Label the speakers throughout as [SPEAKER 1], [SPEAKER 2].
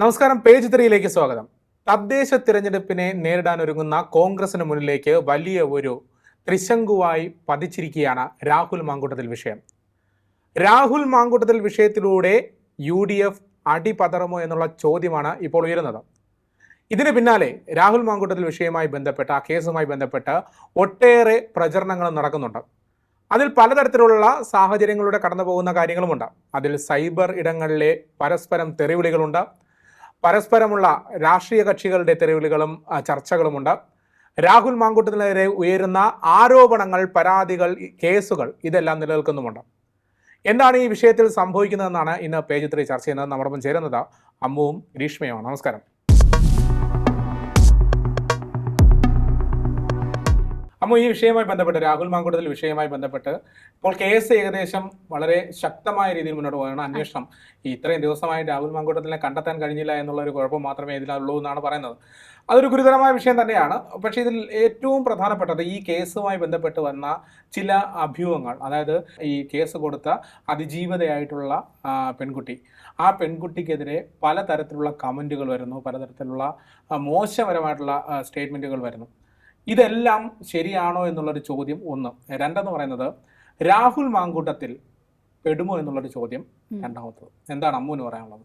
[SPEAKER 1] നമസ്കാരം പേജ് ത്രീയിലേക്ക് സ്വാഗതം. തദ്ദേശ തിരഞ്ഞെടുപ്പിനെ നേരിടാൻ ഒരുങ്ങുന്ന കോൺഗ്രസിന് മുന്നിലേക്ക് വലിയ ഒരു ത്രിശങ്കുവായി പതിച്ചിരിക്കുകയാണ് രാഹുൽ മാങ്കൂട്ടത്തിൽ വിഷയം. രാഹുൽ മാങ്കൂട്ടത്തിൽ വിഷയത്തിലൂടെ യു ഡി എഫ് അടിപതറുമോ എന്നുള്ള ചോദ്യമാണ് ഇപ്പോൾ ഉയരുന്നത്. ഇതിന് പിന്നാലെ രാഹുൽ മാങ്കൂട്ടത്തിൽ വിഷയവുമായി ബന്ധപ്പെട്ട ആ കേസുമായി ബന്ധപ്പെട്ട് ഒട്ടേറെ പ്രചരണങ്ങൾ നടക്കുന്നുണ്ട്. അതിൽ പലതരത്തിലുള്ള സാഹചര്യങ്ങളുടെ കടന്നു പോകുന്ന കാര്യങ്ങളുമുണ്ട്. അതിൽ സൈബർ ഇടങ്ങളിലെ പരസ്പരം തെറിവിളികളുണ്ട്. പരസ്പരമുള്ള രാഷ്ട്രീയ കക്ഷികളുടെ തെരുവിലുകളും ആ, ചർച്ചകളുമുണ്ട്. രാഹുൽ മാങ്കൂട്ടത്തിനെതിരെ ഉയരുന്ന ആരോപണങ്ങൾ പരാതികൾ കേസുകൾ ഇതെല്ലാം നിലനിൽക്കുന്നുമുണ്ട്. എന്താണ് ഈ വിഷയത്തിൽ സംഭവിക്കുന്നതെന്നാണ് ഇന്ന് പേജ് ത്രീ ചർച്ച ചെയ്യുന്നത്. നമ്മോടൊപ്പം ചേരുന്നത് അമ്മുവും ഗ്രീഷ്മയുമാണ് നമസ്കാരം. അമ്മു ഈ വിഷയവുമായി ബന്ധപ്പെട്ട് രാഹുൽ മാങ്കൂട്ടത്തിൽ വിഷയവുമായി ബന്ധപ്പെട്ട് ഇപ്പോൾ കേസ് ഏകദേശം വളരെ ശക്തമായ രീതിയിൽ മുന്നോട്ട് പോകണം അന്വേഷണം ഇത്രയും ദിവസമായി രാഹുൽ മാങ്കൂട്ടത്തിനെ കണ്ടെത്താൻ കഴിഞ്ഞില്ല എന്നുള്ള ഒരു കുഴപ്പം മാത്രമേ ഇതിലുള്ളൂ എന്നാണ് പറയുന്നത്. അതൊരു ഗുരുതരമായ വിഷയം തന്നെയാണ്. പക്ഷേ ഇതിൽ ഏറ്റവും പ്രധാനപ്പെട്ടത് ഈ കേസുമായി ബന്ധപ്പെട്ട് വന്ന ചില അഭ്യൂഹങ്ങൾ. അതായത് ഈ കേസ് കൊടുത്ത അതിജീവതയായിട്ടുള്ള പെൺകുട്ടി. ആ പെൺകുട്ടിക്കെതിരെ പലതരത്തിലുള്ള കമന്റുകൾ വരുന്നു. പലതരത്തിലുള്ള മോശപരമായിട്ടുള്ള സ്റ്റേറ്റ്മെന്റുകൾ വരുന്നു. ഇതെല്ലാം ശരിയാണോ എന്നുള്ളൊരു ചോദ്യം ഒന്ന്. രണ്ടെന്ന് പറയുന്നത് രാഹുൽ മാങ്കൂട്ടത്തിൽ പെടുമോ എന്നുള്ളൊരു ചോദ്യം. രണ്ടാമത്തത്. എന്താണ് അമ്മുവിന് പറയാനുള്ളത്?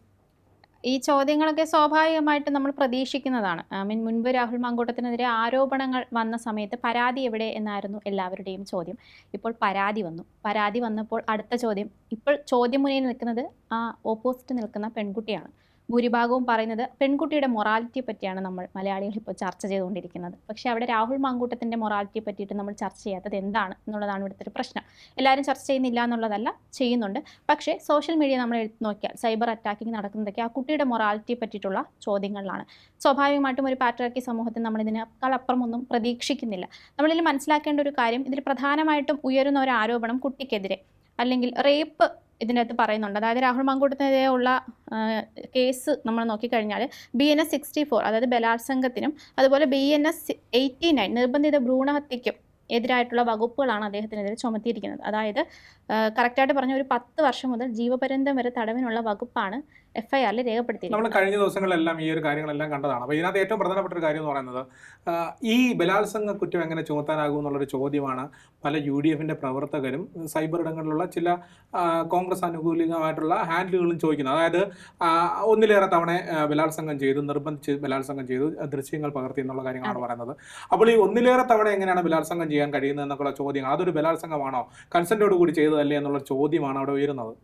[SPEAKER 2] ഈ ചോദ്യങ്ങളൊക്കെ സ്വാഭാവികമായിട്ട് നമ്മൾ പ്രതീക്ഷിക്കുന്നതാണ്. ഐ മീൻ മുൻപ് രാഹുൽ മാങ്കൂട്ടത്തിനെതിരെ ആരോപണങ്ങൾ വന്ന സമയത്ത് പരാതി എവിടെ എന്നായിരുന്നു എല്ലാവരുടെയും ചോദ്യം. ഇപ്പോൾ പരാതി വന്നു. പരാതി വന്നപ്പോൾ അടുത്ത ചോദ്യം. ഇപ്പോൾ ചോദ്യം മുന്നിൽ നിൽക്കുന്നത് ആ ഓപ്പോസിറ്റ് നിൽക്കുന്ന പെൺകുട്ടിയാണ്. ഭൂരിഭാഗവും പറയുന്നത് പെൺകുട്ടിയുടെ മൊറാലിറ്റിയെ പറ്റിയാണ് നമ്മൾ മലയാളികൾ ഇപ്പോൾ ചർച്ച ചെയ്തുകൊണ്ടിരിക്കുന്നത്. പക്ഷേ അവിടെ രാഹുൽ മാങ്കൂട്ടത്തിന്റെ മൊറാലിറ്റിയെ പറ്റിയിട്ട് നമ്മൾ ചർച്ച ചെയ്യാത്തത് എന്താണ് എന്നുള്ളതാണ് ഇവിടുത്തെ ഒരു പ്രശ്നം. എല്ലാവരും ചർച്ച ചെയ്യുന്നില്ല എന്നുള്ളതല്ല ചെയ്യുന്നുണ്ട്. പക്ഷേ സോഷ്യൽ മീഡിയ നമ്മൾ എടുത്ത് നോക്കിയാൽ സൈബർ അറ്റാക്കിംഗ് നടക്കുന്നതൊക്കെ ആ കുട്ടിയുടെ മൊറാലിറ്റിയെ പറ്റിയിട്ടുള്ള ചോദ്യങ്ങളിലാണ്. സ്വാഭാവികമായിട്ടും ഒരു പാട്രിയാർക്കി സമൂഹത്തിൽ നമ്മൾ ഇതിനേക്കാൾ പ്രതീക്ഷിക്കുന്നില്ല. നമ്മളിൽ മനസ്സിലാക്കേണ്ട ഒരു കാര്യം ഇതിൽ പ്രധാനമായിട്ടും ഉയരുന്ന ഒരു ആരോപണം കുട്ടിക്കെതിരെ അല്ലെങ്കിൽ റേപ്പ് ഇതിനകത്ത് പറയുന്നുണ്ട്. അതായത് രാഹുൽ മാങ്കൂട്ടത്തിനെതിരെയുള്ള ഉള്ള കേസ് നമ്മൾ നോക്കിക്കഴിഞ്ഞാൽ B N S sixty four അതായത് ബലാത്സംഗത്തിനും അതുപോലെ B N S eighty nine നിർബന്ധിത ഭ്രൂണഹത്യയ്ക്കും എതിരായിട്ടുള്ള വകുപ്പുകളാണ് അദ്ദേഹത്തിനെതിരെ ചുമത്തിയിരിക്കുന്നത്. അതായത് കറക്റ്റായിട്ട് പറഞ്ഞ ഒരു പത്ത് വർഷം മുതൽ ജീവപര്യന്തം വരെ തടവിനുള്ള വകുപ്പാണ് എഫ് രേഖപ്പെടുത്തി
[SPEAKER 1] നമ്മൾ കഴിഞ്ഞ ദിവസങ്ങളിലെല്ലാം ഈ ഒരു കാര്യങ്ങളെല്ലാം കണ്ടതാണ്. അപ്പോൾ ഇതിനകത്ത് ഏറ്റവും പ്രധാനപ്പെട്ട ഒരു കാര്യം എന്ന് പറയുന്നത് ഈ ബലാത്സംഗ കുറ്റം എങ്ങനെ ചുമത്താനാകും എന്നുള്ളൊരു ചോദ്യമാണ് പല യു ഡി എഫിന്റെ പ്രവർത്തകരും സൈബർ ഇടങ്ങളിലുള്ള ചില കോൺഗ്രസ് അനുകൂലികമായിട്ടുള്ള ഹാൻഡിലുകളും ചോദിക്കുന്നത്. അതായത് ഒന്നിലേറെ തവണ ബലാത്സംഗം ചെയ്തു നിർബന്ധിച്ച് ബലാത്സംഗം ചെയ്തു ദൃശ്യങ്ങൾ പകർത്തി എന്നുള്ള കാര്യങ്ങളാണ് പറയുന്നത്. അപ്പോൾ ഈ ഒന്നിലേറെ തവണ എങ്ങനെയാണ് ബലാത്സംഗം ചെയ്യാൻ കഴിയുന്നത് എന്നൊക്കെയുള്ള ചോദ്യങ്ങൾ അതൊരു ബലാത്സംഗമാണോ? കൺസെന്റോട് കൂടി ചെയ്തതല്ലേ എന്നുള്ള ചോദ്യമാണ് അവിടെ ഉയരുന്നത്.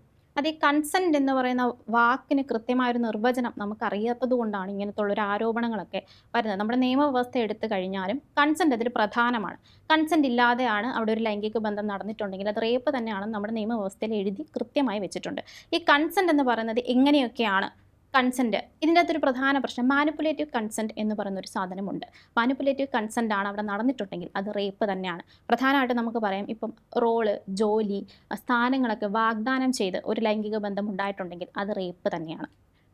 [SPEAKER 2] അത് ഈ കൺസെന്റ് എന്ന് പറയുന്ന വാക്കിന് കൃത്യമായൊരു നിർവചനം നമുക്കറിയാത്തത് കൊണ്ടാണ് ഇങ്ങനത്തുള്ള ഒരു ആരോപണങ്ങളൊക്കെ വരുന്നത്. നമ്മുടെ നിയമവ്യവസ്ഥ എടുത്തു കഴിഞ്ഞാലും കൺസെന്റ് അതിൽ പ്രധാനമാണ്. കൺസെന്റ് ഇല്ലാതെയാണ് അവിടെ ഒരു ലൈംഗിക ബന്ധം നടന്നിട്ടുണ്ടെങ്കിൽ അത് റേപ്പ് തന്നെയാണ് നമ്മുടെ നിയമവ്യവസ്ഥയിൽ എഴുതി കൃത്യമായി വെച്ചിട്ടുണ്ട്. ഈ കൺസെന്റ് എന്ന് പറയുന്നത് എങ്ങനെയൊക്കെയാണ് കൺസെന്റ് ഇതിന്റെ അകത്തൊരു പ്രധാന പ്രശ്നം മാനിപ്പുലേറ്റീവ് കൺസെന്റ് എന്ന് പറയുന്ന ഒരു സാധനമുണ്ട്. മാനിപ്പുലേറ്റീവ് കൺസെന്റ് ആണ് അവിടെ നടന്നിട്ടുണ്ടെങ്കിൽ അത് റേപ്പ് തന്നെയാണ്. പ്രധാനമായിട്ട് നമുക്ക് പറയാം ഇപ്പം റോൾ ജോലി സ്ഥാനങ്ങളൊക്കെ വാഗ്ദാനം ചെയ്ത് ഒരു ലൈംഗിക ബന്ധം ഉണ്ടായിട്ടുണ്ടെങ്കിൽ അത് റേപ്പ് തന്നെയാണ്.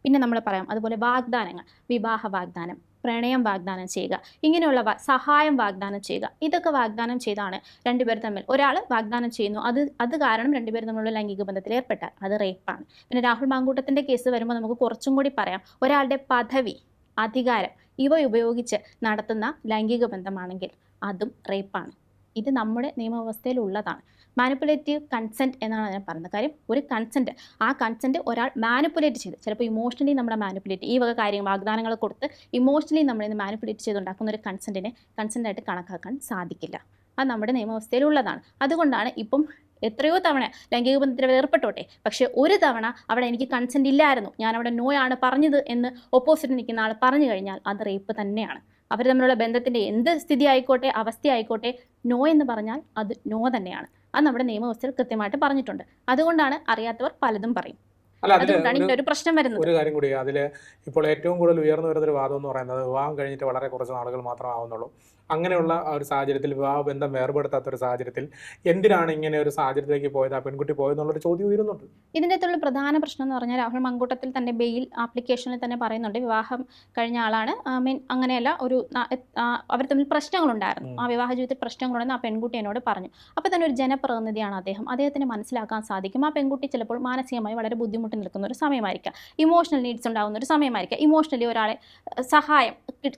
[SPEAKER 2] പിന്നെ നമ്മൾ പറയാം അതുപോലെ വാഗ്ദാനങ്ങൾ വിവാഹ വാഗ്ദാനം. പ്രണയം വാഗ്ദാനം ചെയ്യുക. ഇങ്ങനെയുള്ള സഹായം വാഗ്ദാനം ചെയ്യുക. ഇതൊക്കെ വാഗ്ദാനം ചെയ്താണ് രണ്ടുപേർ തമ്മിൽ. ഒരാൾ വാഗ്ദാനം ചെയ്യുന്നു. അത് അത് കാരണം രണ്ടുപേർ തമ്മിലുള്ള ലൈംഗിക ബന്ധത്തിൽ ഏർപ്പെട്ടാൽ അത് റേപ്പാണ് പിന്നെ രാഹുൽ മാങ്കൂട്ടത്തിന്റെ കേസ് വരുമ്പോൾ നമുക്ക് കുറച്ചും കൂടി പറയാം. ഒരാളുടെ പദവി അധികാരം ഇവ ഉപയോഗിച്ച് നടത്തുന്ന ലൈംഗിക ബന്ധമാണെങ്കിൽ അതും റേപ്പാണ് ഇത് നമ്മുടെ നിയമവ്യവസ്ഥയിൽ ഉള്ളതാണ് മാനിപ്പുലേറ്റീവ് കൺസെന്റ് എന്നാണ് ഞാൻ പറയുന്നത്. കാര്യം ഒരു കൺസെന്റ് ആ കൺസെന്റ് ഒരാൾ മാനിപ്പുലേറ്റ് ചെയ്ത്. ചിലപ്പോൾ ഇമോഷണലി നമ്മളെ മാനിപ്പുലേറ്റ് ഈ വക കാര്യങ്ങൾ വാഗ്ദാനങ്ങൾ കൊടുത്ത് ഇമോഷണലി നമ്മളിന്ന് മാനിപ്പുലേറ്റ് ചെയ്തുണ്ടാക്കുന്ന ഒരു കൺസെന്റിനെ കൺസെന്റായിട്ട് കണക്കാക്കാൻ സാധിക്കില്ല. അത് നമ്മുടെ നിയമവ്യവസ്ഥയിൽ ഉള്ളതാണ് അതുകൊണ്ടാണ് ഇപ്പം എത്രയോ തവണ ലൈംഗിക ബന്ധത്തിൽ ഏർപ്പെട്ടോട്ടെ. പക്ഷേ ഒരു തവണ അവിടെ എനിക്ക് കൺസെന്റ് ഇല്ലായിരുന്നു. ഞാൻ അവിടെ നോ ആണ് പറഞ്ഞത് എന്ന് ഓപ്പോസിറ്റ് നിൽക്കുന്ന ആൾ പറഞ്ഞു കഴിഞ്ഞാൽ അത് റേപ്പ് തന്നെയാണ്. അവർ തമ്മിലുള്ള ബന്ധത്തിന്റെ എന്ത് സ്ഥിതി ആയിക്കോട്ടെ അവസ്ഥ ആയിക്കോട്ടെ നോ എന്ന് പറഞ്ഞാൽ അത് നോ തന്നെയാണ്. അത് നമ്മുടെ നിയമവ്യവസ്ഥയിൽ കൃത്യമായിട്ട് പറഞ്ഞിട്ടുണ്ട്. അതുകൊണ്ടാണ് അറിയാത്തവർ പലതും പറയും. ഒരു പ്രശ്നം വരുന്നത്.
[SPEAKER 1] ഒരു കാര്യം കൂടി അതിൽ ഇപ്പോൾ ഏറ്റവും കൂടുതൽ ഉയർന്നു വരുന്ന ഒരു വാദം എന്ന് പറയുന്നത് വിവാഹം കഴിഞ്ഞിട്ട് വളരെ കുറച്ച് നാളുകൾ മാത്രമേ ആവുന്നുള്ളൂ. അങ്ങനെയുള്ള ഒരു സാഹചര്യത്തിൽ വിവാഹ ബന്ധം വേർപെടുത്താത്ത ഒരു സാഹചര്യത്തിൽ എന്തിനാണ് ഇങ്ങനെ ഒരു സാഹചര്യത്തിലേക്ക് പോയത് ആ പെൺകുട്ടി പോയെന്നുള്ളൊരു ചോദ്യം ഉയരുന്നുണ്ട്.
[SPEAKER 2] ഇതിന്റെ അകത്തുള്ള പ്രധാന പ്രശ്നം എന്ന് പറഞ്ഞാൽ രാഹുൽ മങ്കൂട്ടത്തിൽ തന്നെ ബെയിൽ ആപ്ലിക്കേഷനിൽ തന്നെ പറയുന്നുണ്ട് വിവാഹം കഴിഞ്ഞ ആളാണ്. ഐ മീൻ അങ്ങനെയല്ല ഒരു അവർ തമ്മിൽ പ്രശ്നങ്ങളുണ്ടായിരുന്നു. ആ വിവാഹ ജീവിതത്തിൽ പ്രശ്നങ്ങളുണ്ടെന്ന് ആ പെൺകുട്ടി എന്നോട് പറഞ്ഞു. അപ്പോൾ തന്നെ ഒരു ജനപ്രതിനിധിയാണ് അദ്ദേഹം. അദ്ദേഹത്തിന് മനസ്സിലാക്കാൻ സാധിക്കും. ആ പെൺകുട്ടി ചിലപ്പോൾ മാനസികമായി വളരെ ബുദ്ധിമുട്ട് നിൽക്കുന്ന ഒരു സമയമായിരിക്കാം. ഇമോഷണൽ നീഡ്സ് ഉണ്ടാകുന്ന ഒരു സമയമായിരിക്കാം. ഇമോഷണലി ഒരാളെ സഹായം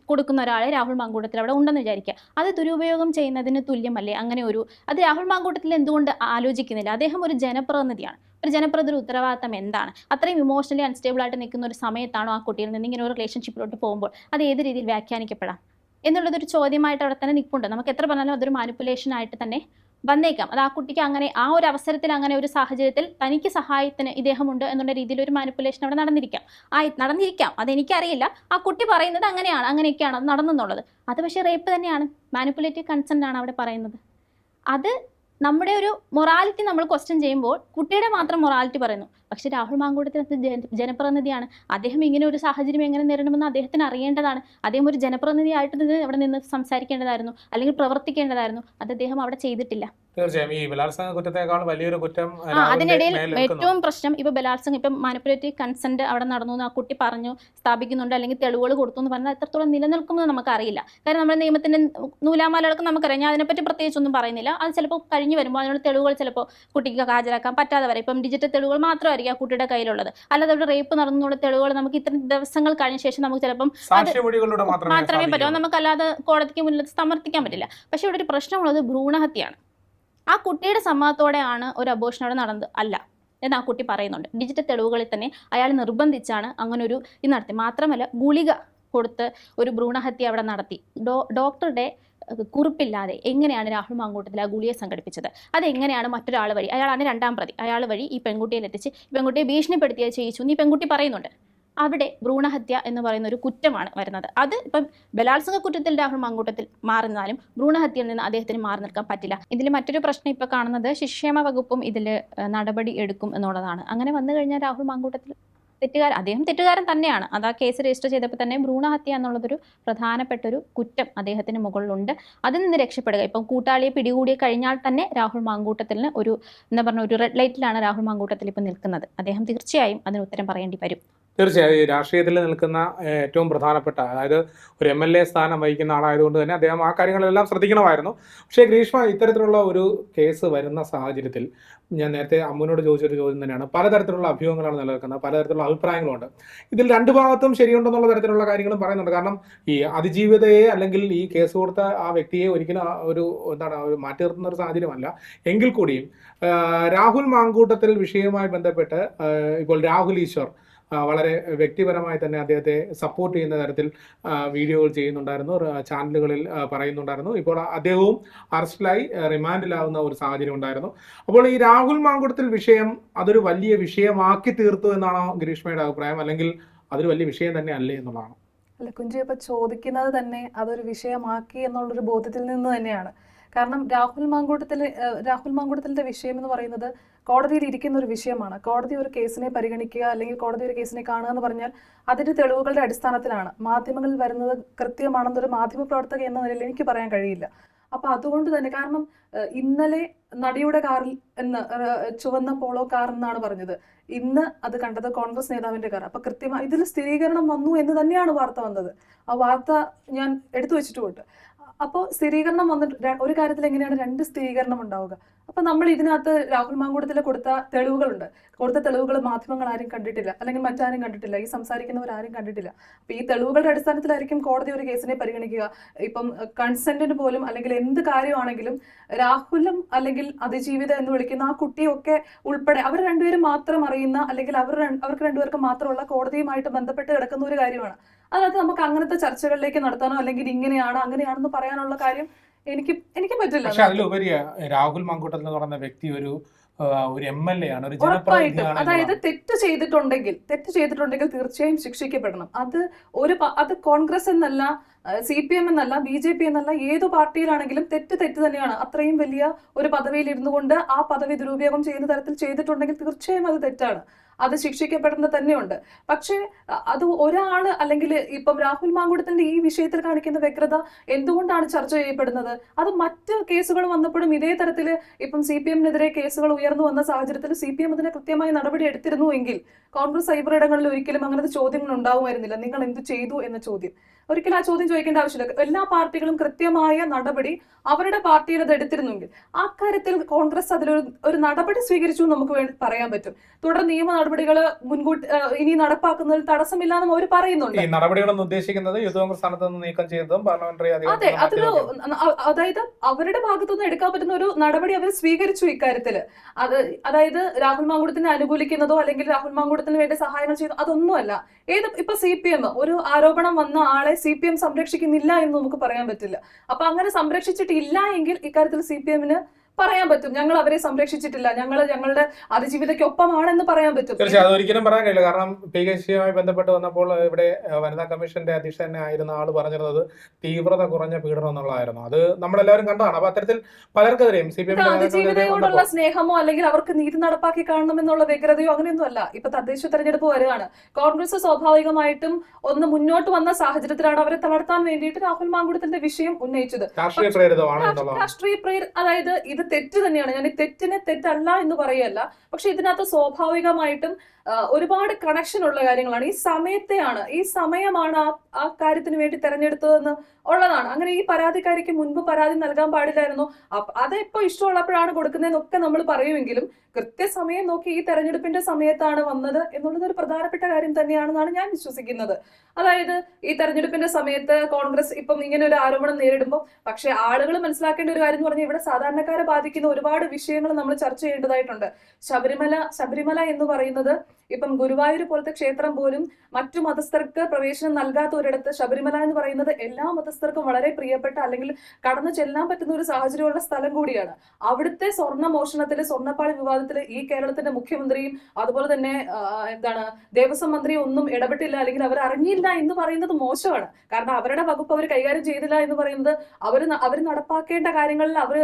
[SPEAKER 2] കൊടുക്കുന്ന ഒരാളെ രാഹുൽ മങ്കൂട്ടത്തിൽ അവിടെ ഉണ്ടെന്ന് വിചാരിക്കുക. അത് ദുരുപയോഗം ചെയ്യുന്നതിന് തുല്യമല്ലേ? അങ്ങനെ ഒരു അത് രാഹുൽ മാങ്കൂട്ടത്തിൽ എന്തുകൊണ്ട് ആലോചിക്കുന്നില്ല? അദ്ദേഹം ഒരു ജനപ്രതിനിധിയാണ്. ഒരു ജനപ്രതിനിധി ഉത്തരവാദിത്തം എന്താണ്? അത്രയും ഇമോഷണലി അൺസ്റ്റേബിൾ ആയിട്ട് നിൽക്കുന്ന ഒരു സമയത്താണോ ആ കുട്ടിയിൽ നിന്ന് ഇങ്ങനെ ഒരു റിലേഷൻഷിപ്പിലോട്ട് പോകുമ്പോൾ? അത് ഏത് രീതിയിൽ വ്യാഖ്യാനിക്കപ്പെടാം? എന്നുള്ളതൊരു ചോദ്യമായിട്ട് അവിടെ തന്നെ നിൽപ്പുണ്ട്. നമുക്ക് എത്ര പറഞ്ഞാലും അതൊരു മാനിപ്പുലേഷൻ ആയിട്ട് തന്നെ വന്നേക്കാം. അത് ആ കുട്ടിക്ക് അങ്ങനെ ആ ഒരു അവസരത്തിൽ അങ്ങനെ ഒരു സാഹചര്യത്തിൽ തനിക്ക് സഹായത്തിന് ഇദ്ദേഹമുണ്ട് എന്നുള്ള രീതിയിൽ ഒരു മാനിപ്പുലേഷൻ അവിടെ നടന്നിരിക്കാം. ആ നടന്നിരിക്കാം. അതെനിക്കറിയില്ല. ആ കുട്ടി പറയുന്നത് അങ്ങനെയാണ് അങ്ങനെയൊക്കെയാണ് അത് നടന്നെന്നുള്ളത്. അത് പക്ഷേ റേപ്പ് തന്നെയാണ്. മാനിപ്പുലേറ്റീവ് കൺസെന്റ് ആണ് അവിടെ പറയുന്നത്. അത് നമ്മുടെ ഒരു മൊറാലിറ്റി നമ്മൾ ക്വസ്റ്റ്യൻ ചെയ്യുമ്പോൾ കുട്ടിയുടെ മാത്രം മൊറാലിറ്റി പറയുന്നു. പക്ഷേ രാഹുൽ മാങ്കൂട്ടത്തിനകത്ത് ജന ജനപ്രതിനിധിയാണ്. അദ്ദേഹം ഇങ്ങനെ ഒരു സാഹചര്യം എങ്ങനെ നേരിടണമെന്ന് അദ്ദേഹത്തിന് അറിയേണ്ടതാണ്. അദ്ദേഹം ഒരു ജനപ്രതിനിധിയായിട്ട് നിന്ന് അവിടെ നിന്ന് സംസാരിക്കേണ്ടതായിരുന്നു. അല്ലെങ്കിൽ പ്രവർത്തിക്കേണ്ടതായിരുന്നു. അത് അദ്ദേഹം അവിടെ ചെയ്തിട്ടില്ല.
[SPEAKER 1] തീർച്ചയായും. ഈ ബലാത്സംഗ കുറ്റത്തെക്കാൾ വലിയൊരു കുറ്റം
[SPEAKER 2] അതിനിടയിൽ ഏറ്റവും പ്രശ്നം ഇപ്പൊ ബലാത്സംഗം ഇപ്പൊ മാനിപ്പുലേറ്റീവ് കൺസെന്റ് അവിടെ നടന്നു എന്ന് ആ കുട്ടി പറഞ്ഞു സ്ഥാപിക്കുന്നുണ്ട് അല്ലെങ്കിൽ തെളിവുകൾ കൊടുത്തു എന്ന് പറഞ്ഞാൽ എത്രത്തോളം നിലനിൽക്കുന്നത് നമുക്കറിയില്ല. കാരണം നമ്മുടെ നിയമത്തിന്റെ നൂലാമാലകൾക്ക് നമുക്കറിയാം. ഞാൻ അതിനെപ്പറ്റി പ്രത്യേകിച്ചൊന്നും പറയുന്നില്ല. അത് ചിലപ്പോൾ കഴിഞ്ഞു വരുമ്പോൾ അതിനുള്ള തെളിവുകൾ ചിലപ്പോൾ കുട്ടിക്ക് ഹാജരാക്കാൻ പറ്റാതെ വരെ. ഇപ്പം ഡിജിറ്റൽ തെളിവുകൾ മാത്രമായിരിക്കും ആ കുട്ടിയുടെ കയ്യിലുള്ളത്. അല്ലാതെ അവിടെ റേപ്പ് നടന്നുള്ള തെളിവുകൾ നമുക്ക് ഇത്ര ദിവസങ്ങൾ കഴിഞ്ഞ ശേഷം നമുക്ക് ചിലപ്പം
[SPEAKER 1] മാത്രമേ
[SPEAKER 2] പറ്റൂ. അല്ലാതെ നമുക്കല്ലാതെ കോടതിക്ക് മുന്നിൽ സമർത്ഥിക്കാൻ പറ്റില്ല. പക്ഷെ ഇവിടെ ഒരു പ്രശ്നമുള്ളത് ഭ്രൂണഹത്യയാണ്. ആ കുട്ടിയുടെ സമ്മതത്തോടെയാണ് ഒരു അബോഷൻ അവിടെ നടന്നത്. അല്ല എന്ന് ആ കുട്ടി പറയുന്നുണ്ട്. ഡിജിറ്റൽ തെളിവുകളിൽ തന്നെ അയാൾ നിർബന്ധിച്ചാണ് അങ്ങനെ ഒരു ഇത് നടത്തി. മാത്രമല്ല ഗുളിക കൊടുത്ത് ഒരു ഭ്രൂണഹത്യ അവിടെ നടത്തി. ഡോ ഡോക്ടറുടെ കുറിപ്പില്ലാതെ എങ്ങനെയാണ് രാഹുൽ മാങ്കൂട്ടത്തിൽ ആ ഗുളിയെ സംഘടിപ്പിച്ചത്? അതെങ്ങനെയാണ് മറ്റൊരാൾ വഴി അയാളാണ് രണ്ടാം പ്രതി അയാൾ വഴി ഈ പെൺകുട്ടിയിൽ എത്തിച്ച് ഈ പെൺകുട്ടിയെ ഭീഷണിപ്പെടുത്തിയത് ചെയ്യിച്ചു എന്ന് ഈ പെൺകുട്ടി പറയുന്നുണ്ട്. അവിടെ ഭ്രൂണഹത്യ എന്ന് പറയുന്ന ഒരു കുറ്റമാണ് വരുന്നത്. അത് ഇപ്പം ബലാത്സംഗ കുറ്റത്തിൽ രാഹുൽ മാങ്കൂട്ടത്തിൽ മാറി നിന്നാലും ഭ്രൂണഹത്യയിൽ നിന്ന് അദ്ദേഹത്തിന് മാറി നിൽക്കാൻ പറ്റില്ല. ഇതിൽ മറ്റൊരു പ്രശ്നം ഇപ്പോൾ കാണുന്നത് ശിക്ഷേമ വകുപ്പും ഇതിൽ നടപടി എടുക്കും എന്നുള്ളതാണ്. അങ്ങനെ വന്നു കഴിഞ്ഞാൽ രാഹുൽ മാങ്കൂട്ടത്തിൽ തെറ്റുകാരൻ അദ്ദേഹം തെറ്റുകാരൻ തന്നെയാണ്. അത് ആ കേസ് രജിസ്റ്റർ ചെയ്തപ്പോൾ തന്നെ ഭ്രൂണഹത്യ എന്നുള്ളതൊരു പ്രധാനപ്പെട്ട ഒരു കുറ്റം അദ്ദേഹത്തിന് മുകളിലുണ്ട്. അതിൽ നിന്ന് രക്ഷപ്പെടുക. ഇപ്പം കൂട്ടാളിയെ പിടികൂടി കഴിഞ്ഞാൽ തന്നെ രാഹുൽ മാങ്കൂട്ടത്തിന് ഒരു എന്താ പറഞ്ഞ ഒരു റെഡ് ലൈറ്റിലാണ് രാഹുൽ മാങ്കൂട്ടത്തിൽ ഇപ്പം നിൽക്കുന്നത്. അദ്ദേഹം തീർച്ചയായും അതിന് ഉത്തരം പറയേണ്ടി വരും.
[SPEAKER 1] തീർച്ചയായും രാഷ്ട്രീയത്തിൽ നിൽക്കുന്ന ഏറ്റവും പ്രധാനപ്പെട്ട അതായത് ഒരു എം എൽ എ സ്ഥാനം വഹിക്കുന്ന ആളായതുകൊണ്ട് തന്നെ അദ്ദേഹം ആ കാര്യങ്ങളെല്ലാം ശ്രദ്ധിക്കണമായിരുന്നു. പക്ഷേ ഗ്രീഷ്മ ഇത്തരത്തിലുള്ള ഒരു കേസ് വരുന്ന സാഹചര്യത്തിൽ ഞാൻ നേരത്തെ അമ്മുവിനോട് ചോദിച്ചൊരു ചോദ്യം തന്നെയാണ്. പലതരത്തിലുള്ള അഭ്യൂഹങ്ങളാണ് നിലനിൽക്കുന്നത് പലതരത്തിലുള്ള അഭിപ്രായങ്ങളുണ്ട്. ഇതിൽ രണ്ട് ഭാഗത്തും ശരിയുണ്ടെന്നുള്ള തരത്തിലുള്ള കാര്യങ്ങളും പറയുന്നുണ്ട്. കാരണം ഈ അതിജീവിതയെ അല്ലെങ്കിൽ ഈ കേസ് കൊടുത്ത ആ വ്യക്തിയെ ഒരിക്കലും ഒരു എന്താണ് ഒരു മാറ്റി നിർത്തുന്ന ഒരു സാഹചര്യമല്ല. എങ്കിൽ കൂടിയും രാഹുൽ മാങ്കൂട്ടത്തിൽ വിഷയവുമായി ബന്ധപ്പെട്ട് ഇപ്പോൾ രാഹുൽ ഈശ്വർ വളരെ വ്യക്തിപരമായി തന്നെ അദ്ദേഹത്തെ സപ്പോർട്ട് ചെയ്യുന്ന തരത്തിൽ വീഡിയോകൾ ചെയ്യുന്നുണ്ടായിരുന്നു ചാനലുകളിൽ പറയുന്നുണ്ടായിരുന്നു. ഇപ്പോൾ അദ്ദേഹവും അറസ്റ്റിലായി റിമാൻഡിലാവുന്ന ഒരു സാഹചര്യം ഉണ്ടായിരുന്നു. അപ്പോൾ ഈ രാഹുൽ മാങ്കുടത്തിൽ വിഷയം അതൊരു വലിയ വിഷയമാക്കി തീർത്തു എന്നാണോ ഗ്രീഷ്മയുടെ അഭിപ്രായം? അല്ലെങ്കിൽ അതൊരു വലിയ വിഷയം തന്നെ അല്ലേ എന്നുള്ളതാണ്?
[SPEAKER 3] അല്ല കുഞ്ചു ഇപ്പൊ ചോദിക്കുന്നത് തന്നെ അതൊരു വിഷയമാക്കി എന്നുള്ളൊരു ബോധ്യത്തിൽ നിന്ന് തന്നെയാണ്. കാരണം രാഹുൽ മാങ്കൂട്ടത്തിൽ രാഹുൽ മാങ്കൂട്ടത്തിലെ വിഷയം എന്ന് പറയുന്നത് കോടതിയിൽ ഇരിക്കുന്ന ഒരു വിഷയമാണ്. കോടതി ഒരു കേസിനെ പരിഗണിക്കുക അല്ലെങ്കിൽ കോടതി ഒരു കേസിനെ കാണുക എന്ന് പറഞ്ഞാൽ അതിന്റെ തെളിവുകളുടെ അടിസ്ഥാനത്തിലാണ്. മാധ്യമങ്ങളിൽ വരുന്നത് കൃത്യമാണെന്നൊരു മാധ്യമ പ്രവർത്തക എന്ന നിലയിൽ എനിക്ക് പറയാൻ കഴിയില്ല. അപ്പൊ അതുകൊണ്ട് തന്നെ കാരണം ഇന്നലെ നടിയുടെ കാറിൽ എന്ന് ചുവന്ന പോളോ കാർ എന്നാണ് പറഞ്ഞത്. ഇന്ന് അത് കണ്ടത് കോൺഗ്രസ് നേതാവിന്റെ കാർ. അപ്പൊ കൃത്യമായി ഇതിൽ സ്ഥിരീകരണം വന്നു എന്ന് തന്നെയാണ് വാർത്ത വന്നത്. ആ വാർത്ത ഞാൻ എടുത്തു വെച്ചിട്ടുമുണ്ട് അപ്പോൾ സ്ഥിരീകരണം വന്നിട്ട് ഒരു കാര്യത്തിൽ എങ്ങനെയാണ് രണ്ട് സ്ഥിരീകരണം ഉണ്ടാവുക? അപ്പൊ നമ്മൾ ഇതിനകത്ത് രാഹുൽ മാങ്കൂടത്തിൽ കൊടുത്ത തെളിവുകളുണ്ട്. കൊടുത്ത തെളിവുകൾ മാധ്യമങ്ങൾ ആരും കണ്ടിട്ടില്ല. അല്ലെങ്കിൽ മറ്റാരും കണ്ടിട്ടില്ല. ഈ സംസാരിക്കുന്നവർ ആരും കണ്ടിട്ടില്ല. അപ്പൊ ഈ തെളിവുകളുടെ അടിസ്ഥാനത്തിലായിരിക്കും കോടതി ഒരു കേസിനെ പരിഗണിക്കുക. ഇപ്പം കൺസെന്റിന് പോലും അല്ലെങ്കിൽ എന്ത് കാര്യമാണെങ്കിലും രാഹുലും അല്ലെങ്കിൽ അതിജീവിത എന്ന് വിളിക്കുന്ന ആ കുട്ടിയൊക്കെ ഉൾപ്പെടെ അവർ രണ്ടുപേരും മാത്രം അറിയുന്ന അല്ലെങ്കിൽ അവർ അവർക്ക് രണ്ടുപേർക്ക് മാത്രമുള്ള കോടതിയുമായിട്ട് ബന്ധപ്പെട്ട് കിടക്കുന്ന ഒരു കാര്യമാണ്. അതിനകത്ത് നമുക്ക് അങ്ങനത്തെ ചർച്ചകളിലേക്ക് നടത്താനോ അല്ലെങ്കിൽ ഇങ്ങനെയാണ് അങ്ങനെയാണെന്ന് പറയാനുള്ള കാര്യം എനിക്ക് എനിക്ക് പറ്റില്ല.
[SPEAKER 1] പക്ഷെ അതിലുപരി രാഹുൽ മാങ്കൂട്ടത്തിൽ എന്ന് പറയുന്ന വ്യക്തി ഒരു ഒരു എം എൽ എ ആണ് ഒരു ജനപ്രതിനിധിയാണ്
[SPEAKER 3] അതായത് തെറ്റ് ചെയ്തിട്ടുണ്ടെങ്കിൽ തെറ്റ് ചെയ്തിട്ടുണ്ടെങ്കിൽ തീർച്ചയായും ശിക്ഷിക്കപ്പെടണം. അത് ഒരു അത് കോൺഗ്രസ് എന്നല്ല സി പി എം എന്നല്ല ബി ജെ പി എന്നല്ല ഏത് പാർട്ടിയിലാണെങ്കിലും തെറ്റ് തെറ്റ് തന്നെയാണ്. അത്രയും വലിയ ഒരു പദവിയിൽ ഇരുന്നു കൊണ്ട് ആ പദവി ദുരുപയോഗം ചെയ്യുന്ന തരത്തിൽ ചെയ്തിട്ടുണ്ടെങ്കിൽ തീർച്ചയായും അത് തെറ്റാണ്. അത് ശിക്ഷിക്കപ്പെടുന്നത് തന്നെയുണ്ട്. പക്ഷേ അത് ഒരാൾ അല്ലെങ്കിൽ ഇപ്പം രാഹുൽ മാങ്കുടത്തിന്റെ ഈ വിഷയത്തിൽ കാണിക്കുന്ന വ്യഗ്രത എന്തുകൊണ്ടാണ് ചർച്ച ചെയ്യപ്പെടുന്നത്? അത് മറ്റ് കേസുകൾ വന്നപ്പോഴും ഇതേ തരത്തിൽ ഇപ്പം സി പി എമ്മിനെതിരെ കേസുകൾ ഉയർന്നു വന്ന സാഹചര്യത്തിൽ സി പി എം അതിന് കൃത്യമായ നടപടി എടുത്തിരുന്നു എങ്കിൽ കോൺഗ്രസ് സൈബർ ഇടങ്ങളിൽ ഒരിക്കലും അങ്ങനത്തെ ചോദ്യങ്ങൾ ഉണ്ടാവുമായിരുന്നില്ല. നിങ്ങൾ എന്ത് ചെയ്തു എന്ന ചോദ്യം. ഒരിക്കലും ആ ചോദ്യം ചോദിക്കേണ്ട ആവശ്യമില്ല. എല്ലാ പാർട്ടികളും കൃത്യമായ നടപടി അവരുടെ പാർട്ടിയിൽ അത് എടുത്തിരുന്നെങ്കിൽ ആ കാര്യത്തിൽ കോൺഗ്രസ് അതിലൊരു ഒരു നടപടി സ്വീകരിച്ചു എന്ന് നമുക്ക് പറയാൻ പറ്റും. തുടർ നിയമ നടപടികൾ മുൻകൂട്ടി ഇനി നടപ്പാക്കുന്നതിൽ തടസ്സമില്ലാന്നും അവർ പറയുന്നുണ്ട്.
[SPEAKER 1] ഈ നടപടികളെന്ന് ഉദ്ദേശിക്കുന്നത് യൂത്ത് കോൺഗ്രസ് സ്ഥാനത്ത് നിന്ന് നീക്കം ചെയ്തതും പാർലമെന്ററി
[SPEAKER 3] അതെ
[SPEAKER 1] അധികാരത്തിൽ
[SPEAKER 3] അതൊരു
[SPEAKER 1] മാറ്റി
[SPEAKER 3] അ- അതായത് അവരുടെ ഭാഗത്തുനിന്ന് എടുക്കാൻ പറ്റുന്ന ഒരു നടപടി അവർ സ്വീകരിച്ചു ഇക്കാര്യത്തിൽ അത് അതായത് രാഹുൽ മാങ്കുടത്തിനെ അനുകൂലിക്കുന്നതോ അല്ലെങ്കിൽ രാഹുൽ മാങ്കുടത്തിന് വേണ്ടി സഹായങ്ങൾ ചെയ്യുന്നതോ അതൊന്നുമല്ല. ഏത് ഇപ്പൊ സി പി എം ഒരു ആരോപണം വന്ന ആളെ സി പി എം സംരക്ഷിക്കുന്നില്ല എന്ന് നമുക്ക് പറയാൻ പറ്റില്ല. അപ്പൊ അങ്ങനെ സംരക്ഷിച്ചിട്ടില്ല എങ്കിൽ ഇക്കാര്യത്തിൽ സി പി എമ്മിന് പറയാൻ പറ്റും. ഞങ്ങൾ അവരെ സംരക്ഷിച്ചിട്ടില്ല. ഞങ്ങൾ ഞങ്ങളുടെ അതിജീവിതയ്ക്കൊപ്പമാണെന്ന് പറയാൻ പറ്റും.
[SPEAKER 1] തീർച്ചയായും അത് ഒരിക്കലും പറയാൻ കഴിയില്ല. കാരണം പി കെ സിയുമായി ബന്ധപ്പെട്ട് വന്നപ്പോൾ ഇവിടെ വനിതാ കമ്മീഷന്റെ അധ്യക്ഷ തന്നെ ആയിരുന്ന ആൾ പറഞ്ഞിരുന്നത് തീവ്രത കുറഞ്ഞ പീഡനം എന്നുള്ളതായിരുന്നു. അത് നമ്മളെല്ലാവരും കണ്ടതാണ്. അപ്പൊ അത്തരത്തിൽ പലർക്കെതിരെയും സി പി
[SPEAKER 3] എം അതിജീവിതയോടുള്ള സ്നേഹമോ അല്ലെങ്കിൽ അവർക്ക് നീതി നടപ്പാക്കി കാണണം എന്നുള്ള വ്യഗ്രതയോ അങ്ങനെയൊന്നും അല്ല ഇപ്പൊ തദ്ദേശ തെരഞ്ഞെടുപ്പ് വരികയാണ്. കോൺഗ്രസ് സ്വാഭാവികമായിട്ടും ഒന്ന് മുന്നോട്ട് വന്ന സാഹചര്യത്തിലാണ് അവരെ തളർത്താൻ വേണ്ടിയിട്ട് രാഹുൽ മാങ്കുടത്തിന്റെ വിഷയം ഉന്നയിച്ചത്.
[SPEAKER 1] രാഷ്ട്രീയ പ്രേരിതമാണ്
[SPEAKER 3] രാഷ്ട്രീയ പ്രേരിത അതായത് ഇത് തെറ്റ് തന്നെയാണ്. ഞാൻ തെറ്റിനെ തെറ്റല്ല എന്ന് പറയല്ല പക്ഷെ ഇതിനകത്ത് സ്വാഭാവികമായിട്ടും ഒരുപാട് കണക്ഷൻ ഉള്ള കാര്യങ്ങളാണ്. ഈ സമയത്തെയാണ് ഈ സമയമാണ് ആ ആ കാര്യത്തിന് വേണ്ടി തെരഞ്ഞെടുത്തതെന്ന് ഉള്ളതാണ്. അങ്ങനെ ഈ പരാതിക്കാരിക്ക് മുൻപ് പരാതി നൽകാൻ പാടില്ലായിരുന്നു. അതെപ്പോ ഇഷ്ടമുള്ളപ്പോഴാണ് കൊടുക്കുന്നതെന്നൊക്കെ നമ്മൾ പറയുമെങ്കിലും കൃത്യസമയം നോക്കി ഈ തെരഞ്ഞെടുപ്പിന്റെ സമയത്താണ് വന്നത് എന്നുള്ളത് ഒരു പ്രധാനപ്പെട്ട കാര്യം തന്നെയാണെന്നാണ് ഞാൻ വിശ്വസിക്കുന്നത്. അതായത് ഈ തെരഞ്ഞെടുപ്പിന്റെ സമയത്ത് കോൺഗ്രസ് ഇപ്പം ഇങ്ങനെ ഒരു ആരോപണം നേരിടുമ്പോൾ പക്ഷേ ആളുകൾ മനസ്സിലാക്കേണ്ട ഒരു കാര്യം എന്ന് പറഞ്ഞാൽ ഇവിടെ സാധാരണക്കാരെ ബാധിക്കുന്ന ഒരുപാട് വിഷയങ്ങൾ നമ്മൾ ചർച്ച ചെയ്യേണ്ടതായിട്ടുണ്ട്. ശബരിമല ശബരിമല എന്ന് പറയുന്നത് ഇപ്പം ഗുരുവായൂർ പോലത്തെ ക്ഷേത്രം പോലും മറ്റു മതസ്ഥർക്ക് പ്രവേശനം നൽകാത്ത ഒരിടത്ത് ശബരിമല എന്ന് പറയുന്നത് എല്ലാ മതസ്ഥർക്കും വളരെ പ്രിയപ്പെട്ട അല്ലെങ്കിൽ കടന്നു ചെല്ലാൻ പറ്റുന്ന ഒരു സാഹചര്യമുള്ള സ്ഥലം കൂടിയാണ്. അവിടുത്തെ സ്വർണ മോഷണത്തിൽ സ്വർണപ്പാളി വിവാദത്തിൽ ഈ കേരളത്തിന്റെ മുഖ്യമന്ത്രിയും അതുപോലെ തന്നെ എന്താണ് ദേവസ്വം മന്ത്രി ഒന്നും ഇടപെട്ടില്ല അല്ലെങ്കിൽ അവർ അറിഞ്ഞില്ല എന്ന് പറയുന്നത് മോശമാണ്. കാരണം അവരുടെ വകുപ്പ് അവർ കൈകാര്യം ചെയ്തില്ല എന്ന് പറയുന്നത് അവർ അവർ നടപ്പാക്കേണ്ട കാര്യങ്ങളിൽ അവർ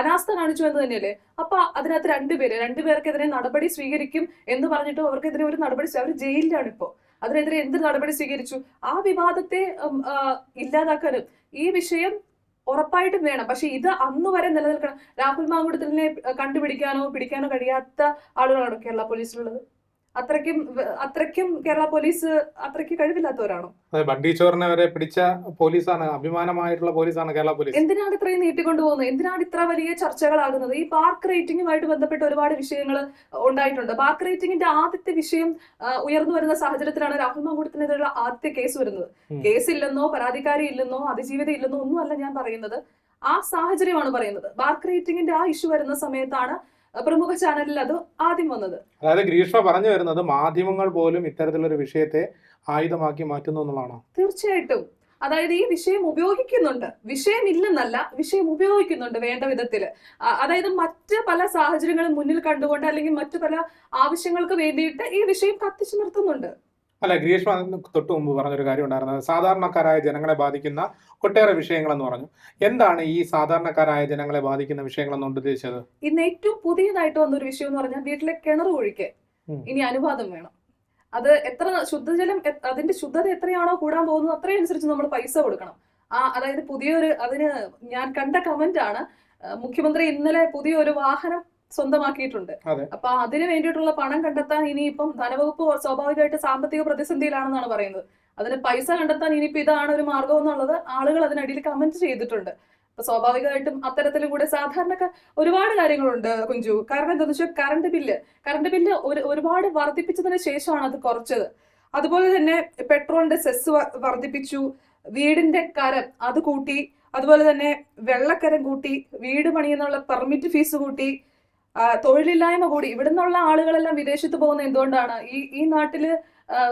[SPEAKER 3] അനാസ്ഥ കാണിച്ചു എന്ന് തന്നെയല്ലേ? അപ്പൊ അതിനകത്ത് രണ്ടുപേര് രണ്ടുപേർക്കെതിരെ നടപടി സ്വീകരിക്കും എന്ന് പറഞ്ഞിട്ട് അവർക്കെതിരെ ഒരു നടപടി അവർ ജയിലിലാണ് ഇപ്പോൾ അതിനെതിരെ എന്ത് നടപടി സ്വീകരിച്ചു? ആ വിവാദത്തെ ഇല്ലാതാക്കാൻ ഈ വിഷയം ഉറപ്പായിട്ടും വേണം. പക്ഷെ ഇത് അന്ന് വരെ നിലനിൽക്കണം. രാഹുൽ മാങ്കുടത്തിനെ കണ്ടുപിടിക്കാനോ പിടിക്കാനോ കഴിയാത്ത ആളുകളാണ് കേരള പോലീസിലുള്ളത്? അത്രയ്ക്കും അത്രക്കും അത്രയ്ക്കും കേരള പോലീസ് അത്രയ്ക്ക് കഴിവില്ലാത്തവരാണോ?
[SPEAKER 1] അതെ ബണ്ടി ചോറിനെ വരെ പിടിച്ച പോലീസാണ് അഭിമാനമായിട്ടുള്ള പോലീസാണ് കേരള പോലീസ്.
[SPEAKER 3] എന്തിനാണ് ഇത്രയും നീട്ടിക്കൊണ്ടു പോകുന്നത്? എന്തിനാണ് ഇത്ര വലിയ ചർച്ചകളാകുന്നത്? ഈ പാർക്ക് റേറ്റിംഗുമായിട്ട് ബന്ധപ്പെട്ട് ഒരുപാട് വിഷയങ്ങൾ ഉണ്ടായിട്ടുണ്ട്. പാർക്ക് റേറ്റിംഗിന്റെ ആദ്യത്തെ വിഷയം ഉയർന്നു വരുന്ന സാഹചര്യത്തിലാണ് രാഹുൽ മാങ്കൂട്ടത്തിനെതിരെയുള്ള ആദ്യത്തെ കേസ് വരുന്നത്. കേസ് ഇല്ലെന്നോ പരാതിക്കാരി ഇല്ലെന്നോ അതിജീവിത ഇല്ലെന്നോ ഒന്നുമല്ല ഞാൻ പറയുന്നത്. ആ സാഹചര്യമാണ് പറയുന്നത്. പാർക്ക് റേറ്റിംഗിന്റെ ആ ഇഷ്യൂ വരുന്ന സമയത്താണ് പ്രമുഖ ചാനലിൽ അത് ആദ്യം വന്നത്.
[SPEAKER 1] അതായത് ഗ്രീഷ്മ പറഞ്ഞു വരുന്നത് മാധ്യമങ്ങൾ പോലും ഇത്തരത്തിലൊരു വിഷയത്തെ ആയുധമാക്കി മാറ്റുന്നു എന്നുള്ളതാണോ?
[SPEAKER 3] തീർച്ചയായിട്ടും. അതായത് ഈ വിഷയം ഉപയോഗിക്കുന്നുണ്ട്. വിഷയം ഇല്ലെന്നല്ല വിഷയം ഉപയോഗിക്കുന്നുണ്ട് വേണ്ട വിധത്തിൽ അതായത് മറ്റ് പല സാഹചര്യങ്ങളും മുന്നിൽ കണ്ടുകൊണ്ട് അല്ലെങ്കിൽ മറ്റു പല ആവശ്യങ്ങൾക്ക് വേണ്ടിയിട്ട് ഈ വിഷയം കത്തിച്ചു നിർത്തുന്നുണ്ട്.
[SPEAKER 1] അല്ല ഗ്രീഷ്മ തൊട്ട് മുമ്പ് പറഞ്ഞൊരു കാര്യം ഉണ്ടായിരുന്നത് സാധാരണക്കാരായ ജനങ്ങളെ ബാധിക്കുന്ന ഒട്ടേറെ വിഷയങ്ങളെന്ന് പറഞ്ഞു. എന്താണ് ഈ സാധാരണക്കാരായ ജനങ്ങളെ ബാധിക്കുന്ന വിഷയങ്ങളെന്ന് ഉദ്ദേശിച്ചത്?
[SPEAKER 3] ഇന്ന് ഏറ്റവും പുതിയതായിട്ട് വന്നൊരു വിഷയം എന്ന് പറഞ്ഞാൽ വീട്ടിലെ കിണർ
[SPEAKER 1] ഒഴിക്കെ
[SPEAKER 3] ഇനി അനുവാദം വേണം. അത് എത്ര ശുദ്ധജലം അതിന്റെ ശുദ്ധത എത്രയാണോ കൂടാൻ പോകുന്നത് അത്രയും അനുസരിച്ച് നമ്മൾ പൈസ കൊടുക്കണം. ആ അതായത് പുതിയൊരു അതിന് ഞാൻ കണ്ട കമന്റ് ആണ് മുഖ്യമന്ത്രി ഇന്നലെ പുതിയൊരു വാഹനം സ്വന്തമാക്കിയിട്ടുണ്ട്. അപ്പൊ അതിന് വേണ്ടിയിട്ടുള്ള പണം കണ്ടെത്താൻ ഇനിയിപ്പം ധനവകുപ്പ് സ്വാഭാവികമായിട്ട് സാമ്പത്തിക പ്രതിസന്ധിയിലാണെന്നാണ് പറയുന്നത്. അതിന് പൈസ കണ്ടെത്താൻ ഇനിയിപ്പോ ഇതാണ് ഒരു മാർഗം എന്നുള്ളത് ആളുകൾ അതിനടിയിൽ കമന്റ് ചെയ്തിട്ടുണ്ട്. അപ്പൊ സ്വാഭാവികമായിട്ടും അത്തരത്തിലും കൂടെ സാധാരണ ഒരുപാട് കാര്യങ്ങളുണ്ട് കുഞ്ചു. കാരണം എന്താണെന്ന് വെച്ചാൽ കറണ്ട് ബില്ല്. കറണ്ട് ബില്ല് ഒരു ഒരുപാട് വർദ്ധിപ്പിച്ചതിന് ശേഷമാണ് അത് കുറച്ചത്. അതുപോലെ തന്നെ പെട്രോളിന്റെ സെസ് വർദ്ധിപ്പിച്ചു. വീടിന്റെ കരം അത് കൂട്ടി. അതുപോലെ തന്നെ വെള്ളക്കരം കൂട്ടി. വീട് പണിയെന്നുള്ള പെർമിറ്റ് ഫീസ് കൂട്ടി. തൊഴിലില്ലായ്മ കൂടി. ഇവിടുന്നുള്ള ആളുകളെല്ലാം വിദേശത്ത് പോകുന്നത് എന്തുകൊണ്ടാണ്? ഈ ഈ നാട്ടിൽ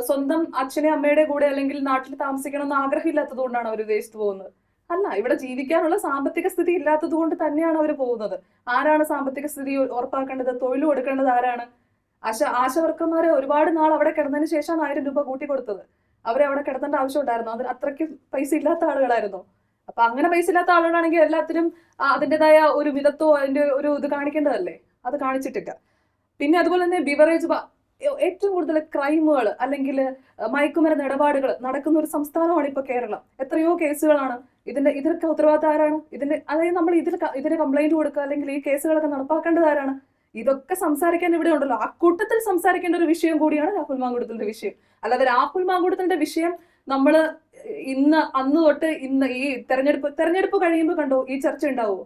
[SPEAKER 3] സ്വന്തം അച്ഛനെ അമ്മയുടെ കൂടെ അല്ലെങ്കിൽ നാട്ടിൽ താമസിക്കണം എന്ന് ആഗ്രഹമില്ലാത്തത് കൊണ്ടാണ് അവർ വിദേശത്ത് പോകുന്നത്. അല്ല ഇവിടെ ജീവിക്കാനുള്ള സാമ്പത്തിക സ്ഥിതി ഇല്ലാത്തത് കൊണ്ട് തന്നെയാണ് അവർ പോകുന്നത്. ആരാണ് സാമ്പത്തിക സ്ഥിതി ഉറപ്പാക്കേണ്ടത്? തൊഴിൽ കൊടുക്കേണ്ടത് ആരാണ്? ആശ ആശവർക്കന്മാരെ ഒരുപാട് നാൾ അവിടെ കിടന്നതിന് ശേഷമാണ് ആയിരം രൂപ കൂട്ടി കൊടുത്തത്. അവരെ അവിടെ കിടത്തേണ്ട ആവശ്യം ഉണ്ടായിരുന്നു അതിന് അത്രയ്ക്ക് പൈസ ഇല്ലാത്ത ആളുകളായിരുന്നു. അപ്പൊ അങ്ങനെ പൈസ ഇല്ലാത്ത ആളുകളാണെങ്കിൽ എല്ലാത്തിനും അതിന്റെതായ ഒരു വിധത്തോ അതിന്റെ ഒരു ഇത് കാണിക്കേണ്ടതല്ലേ? അത് കാണിച്ചിട്ടില്ല. പിന്നെ അതുപോലെ തന്നെ ബിവറേജ് ഏറ്റവും കൂടുതൽ ക്രൈമുകൾ അല്ലെങ്കിൽ മയക്കുമരുന്ന് ഇടപാടുകൾ നടക്കുന്ന ഒരു സംസ്ഥാനമാണ് ഇപ്പൊ കേരളം. എത്രയോ കേസുകളാണ്. ഇതിന്റെ ഇതിനൊക്കെ ഉത്തരവാദിത്തം ആരാണ്? ഇതിന്റെ അതായത് നമ്മൾ ഇതിൽ ഇതിന് കംപ്ലൈന്റ് കൊടുക്കുക അല്ലെങ്കിൽ ഈ കേസുകളൊക്കെ നടപ്പാക്കേണ്ടത് ആരാണ്? ഇതൊക്കെ സംസാരിക്കാൻ ഇവിടെ ഉണ്ടല്ലോ. ആ കൂട്ടത്തിൽ സംസാരിക്കേണ്ട ഒരു വിഷയം കൂടിയാണ് രാഹുൽ മാങ്കുടത്തിന്റെ വിഷയം. അല്ലാതെ രാഹുൽ മാങ്കുടത്തിന്റെ വിഷയം നമ്മൾ ഇന്ന് അന്ന് തൊട്ട് ഇന്ന് ഈ തെരഞ്ഞെടുപ്പ് തെരഞ്ഞെടുപ്പ് കഴിയുമ്പോൾ കണ്ടോ ഈ ചർച്ച ഉണ്ടാവുമോ?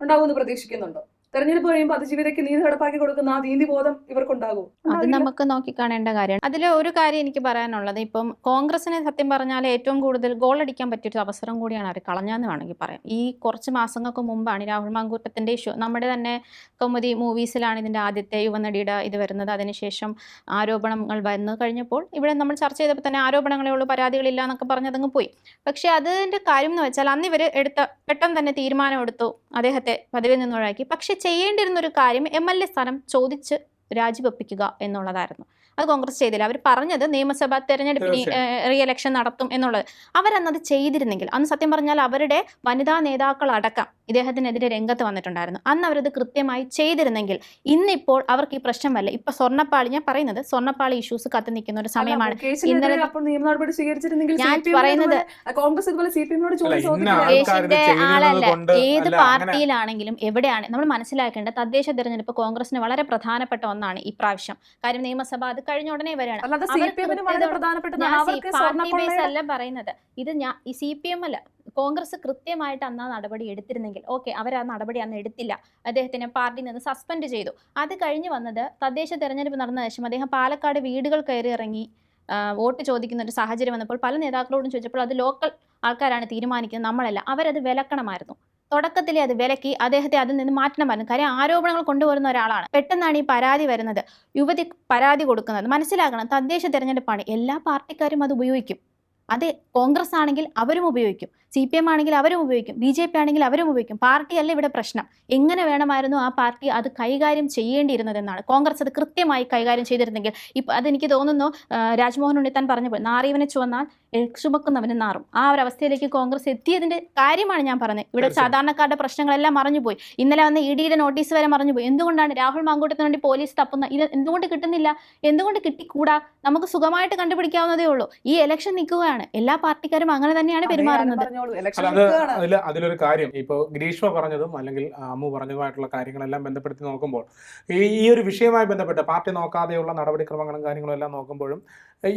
[SPEAKER 3] ഉണ്ടാവുമെന്ന് പ്രതീക്ഷിക്കുന്നുണ്ടോ? തെരഞ്ഞെടുപ്പ് കഴിയുമ്പോൾ അതിജീവിതയ്ക്ക് നീതി നടപ്പാക്കി കൊടുക്കുന്ന ആ നീതി ബോധം ഇവർക്കുണ്ടാകും.
[SPEAKER 2] അത് നമുക്ക് നോക്കിക്കാണേണ്ട കാര്യമാണ് അതിൽ ഒരു കാര്യം എനിക്ക് പറയാനുള്ളത്. ഇപ്പം കോൺഗ്രസിനെ സത്യം പറഞ്ഞാൽ ഏറ്റവും കൂടുതൽ ഗോൾ അടിക്കാൻ പറ്റിയൊരു അവസരം കൂടിയാണ് അവർ കളഞ്ഞതെന്ന് വേണമെങ്കിൽ പറയാം. ഈ കുറച്ച് മാസങ്ങൾക്ക് മുമ്പാണ് രാഹുൽ മാങ്കൂട്ടത്തിന്റെ ഇഷ്യൂ. നമ്മുടെ തന്നെ കൗമുദി മൂവീസിലാണ് ഇതിന്റെ ആദ്യത്തെ യുവനടിയുടെ ഇത് വരുന്നത്. അതിനുശേഷം ആരോപണങ്ങൾ വന്നു കഴിഞ്ഞപ്പോൾ ഇവിടെ നമ്മൾ ചർച്ച ചെയ്തപ്പോൾ തന്നെ ആരോപണങ്ങളേ ഉള്ളൂ പരാതികളില്ല എന്നൊക്കെ പറഞ്ഞതങ്ങ് പോയി. പക്ഷേ അതിന്റെ കാര്യം എന്ന് വെച്ചാൽ അന്ന് ഇവർ എടുത്ത പെട്ടെന്ന് തന്നെ തീരുമാനം എടുത്തു. അദ്ദേഹത്തെ പദവിയിൽ നിന്ന് ഒഴിവാക്കി. പക്ഷേ ചെയ്യേണ്ടിരുന്ന ഒരു കാര്യം എം എൽ എ സ്ഥാനം ചോദിച്ച് രാജിവെപ്പിക്കുക എന്നുള്ളതായിരുന്നു. അത് കോൺഗ്രസ് ചെയ്തില്ല. അവർ പറഞ്ഞത് നിയമസഭാ തെരഞ്ഞെടുപ്പിന് റീ എലക്ഷൻ നടത്തും എന്നുള്ളത്. അവരന്നത് ചെയ്തിരുന്നെങ്കിൽ അന്ന് സത്യം പറഞ്ഞാൽ അവരുടെ വനിതാ നേതാക്കളടക്കം ഇദ്ദേഹത്തിനെതിരെ രംഗത്ത് വന്നിട്ടുണ്ടായിരുന്നു. അന്ന് അവരത് കൃത്യമായി ചെയ്തിരുന്നെങ്കിൽ ഇന്നിപ്പോൾ അവർക്ക് ഈ പ്രശ്നം വല്ല ഇപ്പൊ സ്വർണപ്പാളി ഞാൻ പറയുന്നത് സ്വർണപ്പാളി ഇഷ്യൂസ് കത്തി നിൽക്കുന്ന ഒരു സമയമാണ്. ഞാൻ പറയുന്നത്
[SPEAKER 3] ഇതുപോലെ- കോൺഗ്രസ് ഇതുപോലെ സി പി എമ്മിനോട്
[SPEAKER 1] അല്ല,
[SPEAKER 3] ചോദിച്ചു
[SPEAKER 1] ഇന്ന
[SPEAKER 3] ചോദിക്കുകയാണ്.
[SPEAKER 1] ആൾക്കാർ ഇത്
[SPEAKER 2] ദേശത്തിന്റെ
[SPEAKER 1] ചെയ്യുന്നത്
[SPEAKER 2] ആളല്ല. ഏത് പാർട്ടിയിലാണെങ്കിലും എവിടെയാണ് നമ്മൾ മനസ്സിലാക്കേണ്ടത് തദ്ദേശ തെരഞ്ഞെടുപ്പ് കോൺഗ്രസിന് വളരെ പ്രധാനപ്പെട്ട ഒന്നാണ് ഈ പ്രാവശ്യം. കാര്യം നിയമസഭ അത് കഴിഞ്ഞ ഉടനെ ബേസ് അല്ല പറയുന്നത്. ഇത് ഞാൻ ഈ സി പി എം അല്ല. കോൺഗ്രസ് കൃത്യമായിട്ട് അന്ന് ആ നടപടി എടുത്തിരുന്നെങ്കിൽ. ഓക്കെ അവർ ആ നടപടി അന്ന് എടുത്തില്ല. അദ്ദേഹത്തിനെ പാർട്ടിയിൽ നിന്ന് സസ്പെൻഡ് ചെയ്തു. അത് കഴിഞ്ഞ് വന്നത് തദ്ദേശ തെരഞ്ഞെടുപ്പ് നടന്ന ശേഷം അദ്ദേഹം പാലക്കാട് വീടുകൾ കയറി ഇറങ്ങി വോട്ട് ചോദിക്കുന്ന ഒരു സാഹചര്യം വന്നപ്പോൾ പല നേതാക്കളോടും ചോദിച്ചപ്പോൾ അത് ലോക്കൽ ആൾക്കാരാണ് തീരുമാനിക്കുന്നത്. നമ്മളല്ല. അവരത് വിലക്കണമായിരുന്നു. തുടക്കത്തിലെ അത് വിലക്കി അദ്ദേഹത്തെ അതിൽ നിന്ന് മാറ്റണമായിരുന്നു കാര്യം ആരോപണങ്ങൾ കൊണ്ടുവരുന്ന ഒരാളാണ്. പെട്ടെന്നാണ് ഈ പരാതി വരുന്നത്. യുവതി പരാതി കൊടുക്കുന്നത്. മനസ്സിലാക്കണം തദ്ദേശ തെരഞ്ഞെടുപ്പാണ്. എല്ലാ പാർട്ടിക്കാരും അത് ഉപയോഗിക്കും. അത് കോൺഗ്രസ് ആണെങ്കിൽ അവരും ഉപയോഗിക്കും. സി പി എം ആണെങ്കിൽ അവരും ഉപയോഗിക്കും. ബി ജെ പി ആണെങ്കിൽ അവരും ഉപയോഗിക്കും. പാർട്ടിയല്ല ഇവിടെ പ്രശ്നം. എങ്ങനെ വേണമായിരുന്നു ആ പാർട്ടി അത് കൈകാര്യം ചെയ്യേണ്ടിയിരുന്നതെന്നാണ്. കോൺഗ്രസ് അത് കൃത്യമായി കൈകാര്യം ചെയ്തിരുന്നെങ്കിൽ ഇപ്പം അതെനിക്ക് തോന്നുന്നു രാജ്മോഹൻ ഉണ്ണിത്താൻ പറഞ്ഞു പോയി നാറിയവനെ ചുവന്നാൽ ചുമക്കുന്നവന് നാറും. ആ ഒരു അവസ്ഥയിലേക്ക് കോൺഗ്രസ് എത്തിയതിന്റെ കാര്യമാണ് ഞാൻ പറഞ്ഞത്. ഇവിടെ. സാധാരണക്കാരുടെ പ്രശ്നങ്ങളെല്ലാം മറഞ്ഞുപോയി. ഇന്നലെ വന്ന ഇ ഡിയുടെ നോട്ടീസ് വരെ മറഞ്ഞുപോയി. എന്തുകൊണ്ടാണ് രാഹുൽ മാങ്കൂട്ടത്തിന് വേണ്ടി പോലീസ് തപ്പുന്ന? ഇത് എന്തുകൊണ്ട് കിട്ടുന്നില്ല? എന്തുകൊണ്ട് കിട്ടിക്കൂടാ? നമുക്ക് സുഖമായിട്ട് കണ്ടുപിടിക്കാവുന്നതേ ഉള്ളൂ. ഈ ഇലക്ഷൻ നിൽക്കുകയാണ്. എല്ലാ പാർട്ടിക്കാരും അങ്ങനെ തന്നെയാണ് പെരുമാറുന്നത്.
[SPEAKER 1] അതിൽ അതിലൊരു കാര്യം. ഇപ്പോൾ ഗ്രീഷ്മ പറഞ്ഞതും അല്ലെങ്കിൽ അമ്മു പറഞ്ഞതുമായിട്ടുള്ള കാര്യങ്ങളെല്ലാം ബന്ധപ്പെടുത്തി നോക്കുമ്പോൾ ഈ ഈ ഒരു വിഷയവുമായി ബന്ധപ്പെട്ട് പാർട്ടി നോക്കാതെയുള്ള നടപടിക്രമങ്ങളും കാര്യങ്ങളും എല്ലാം നോക്കുമ്പോഴും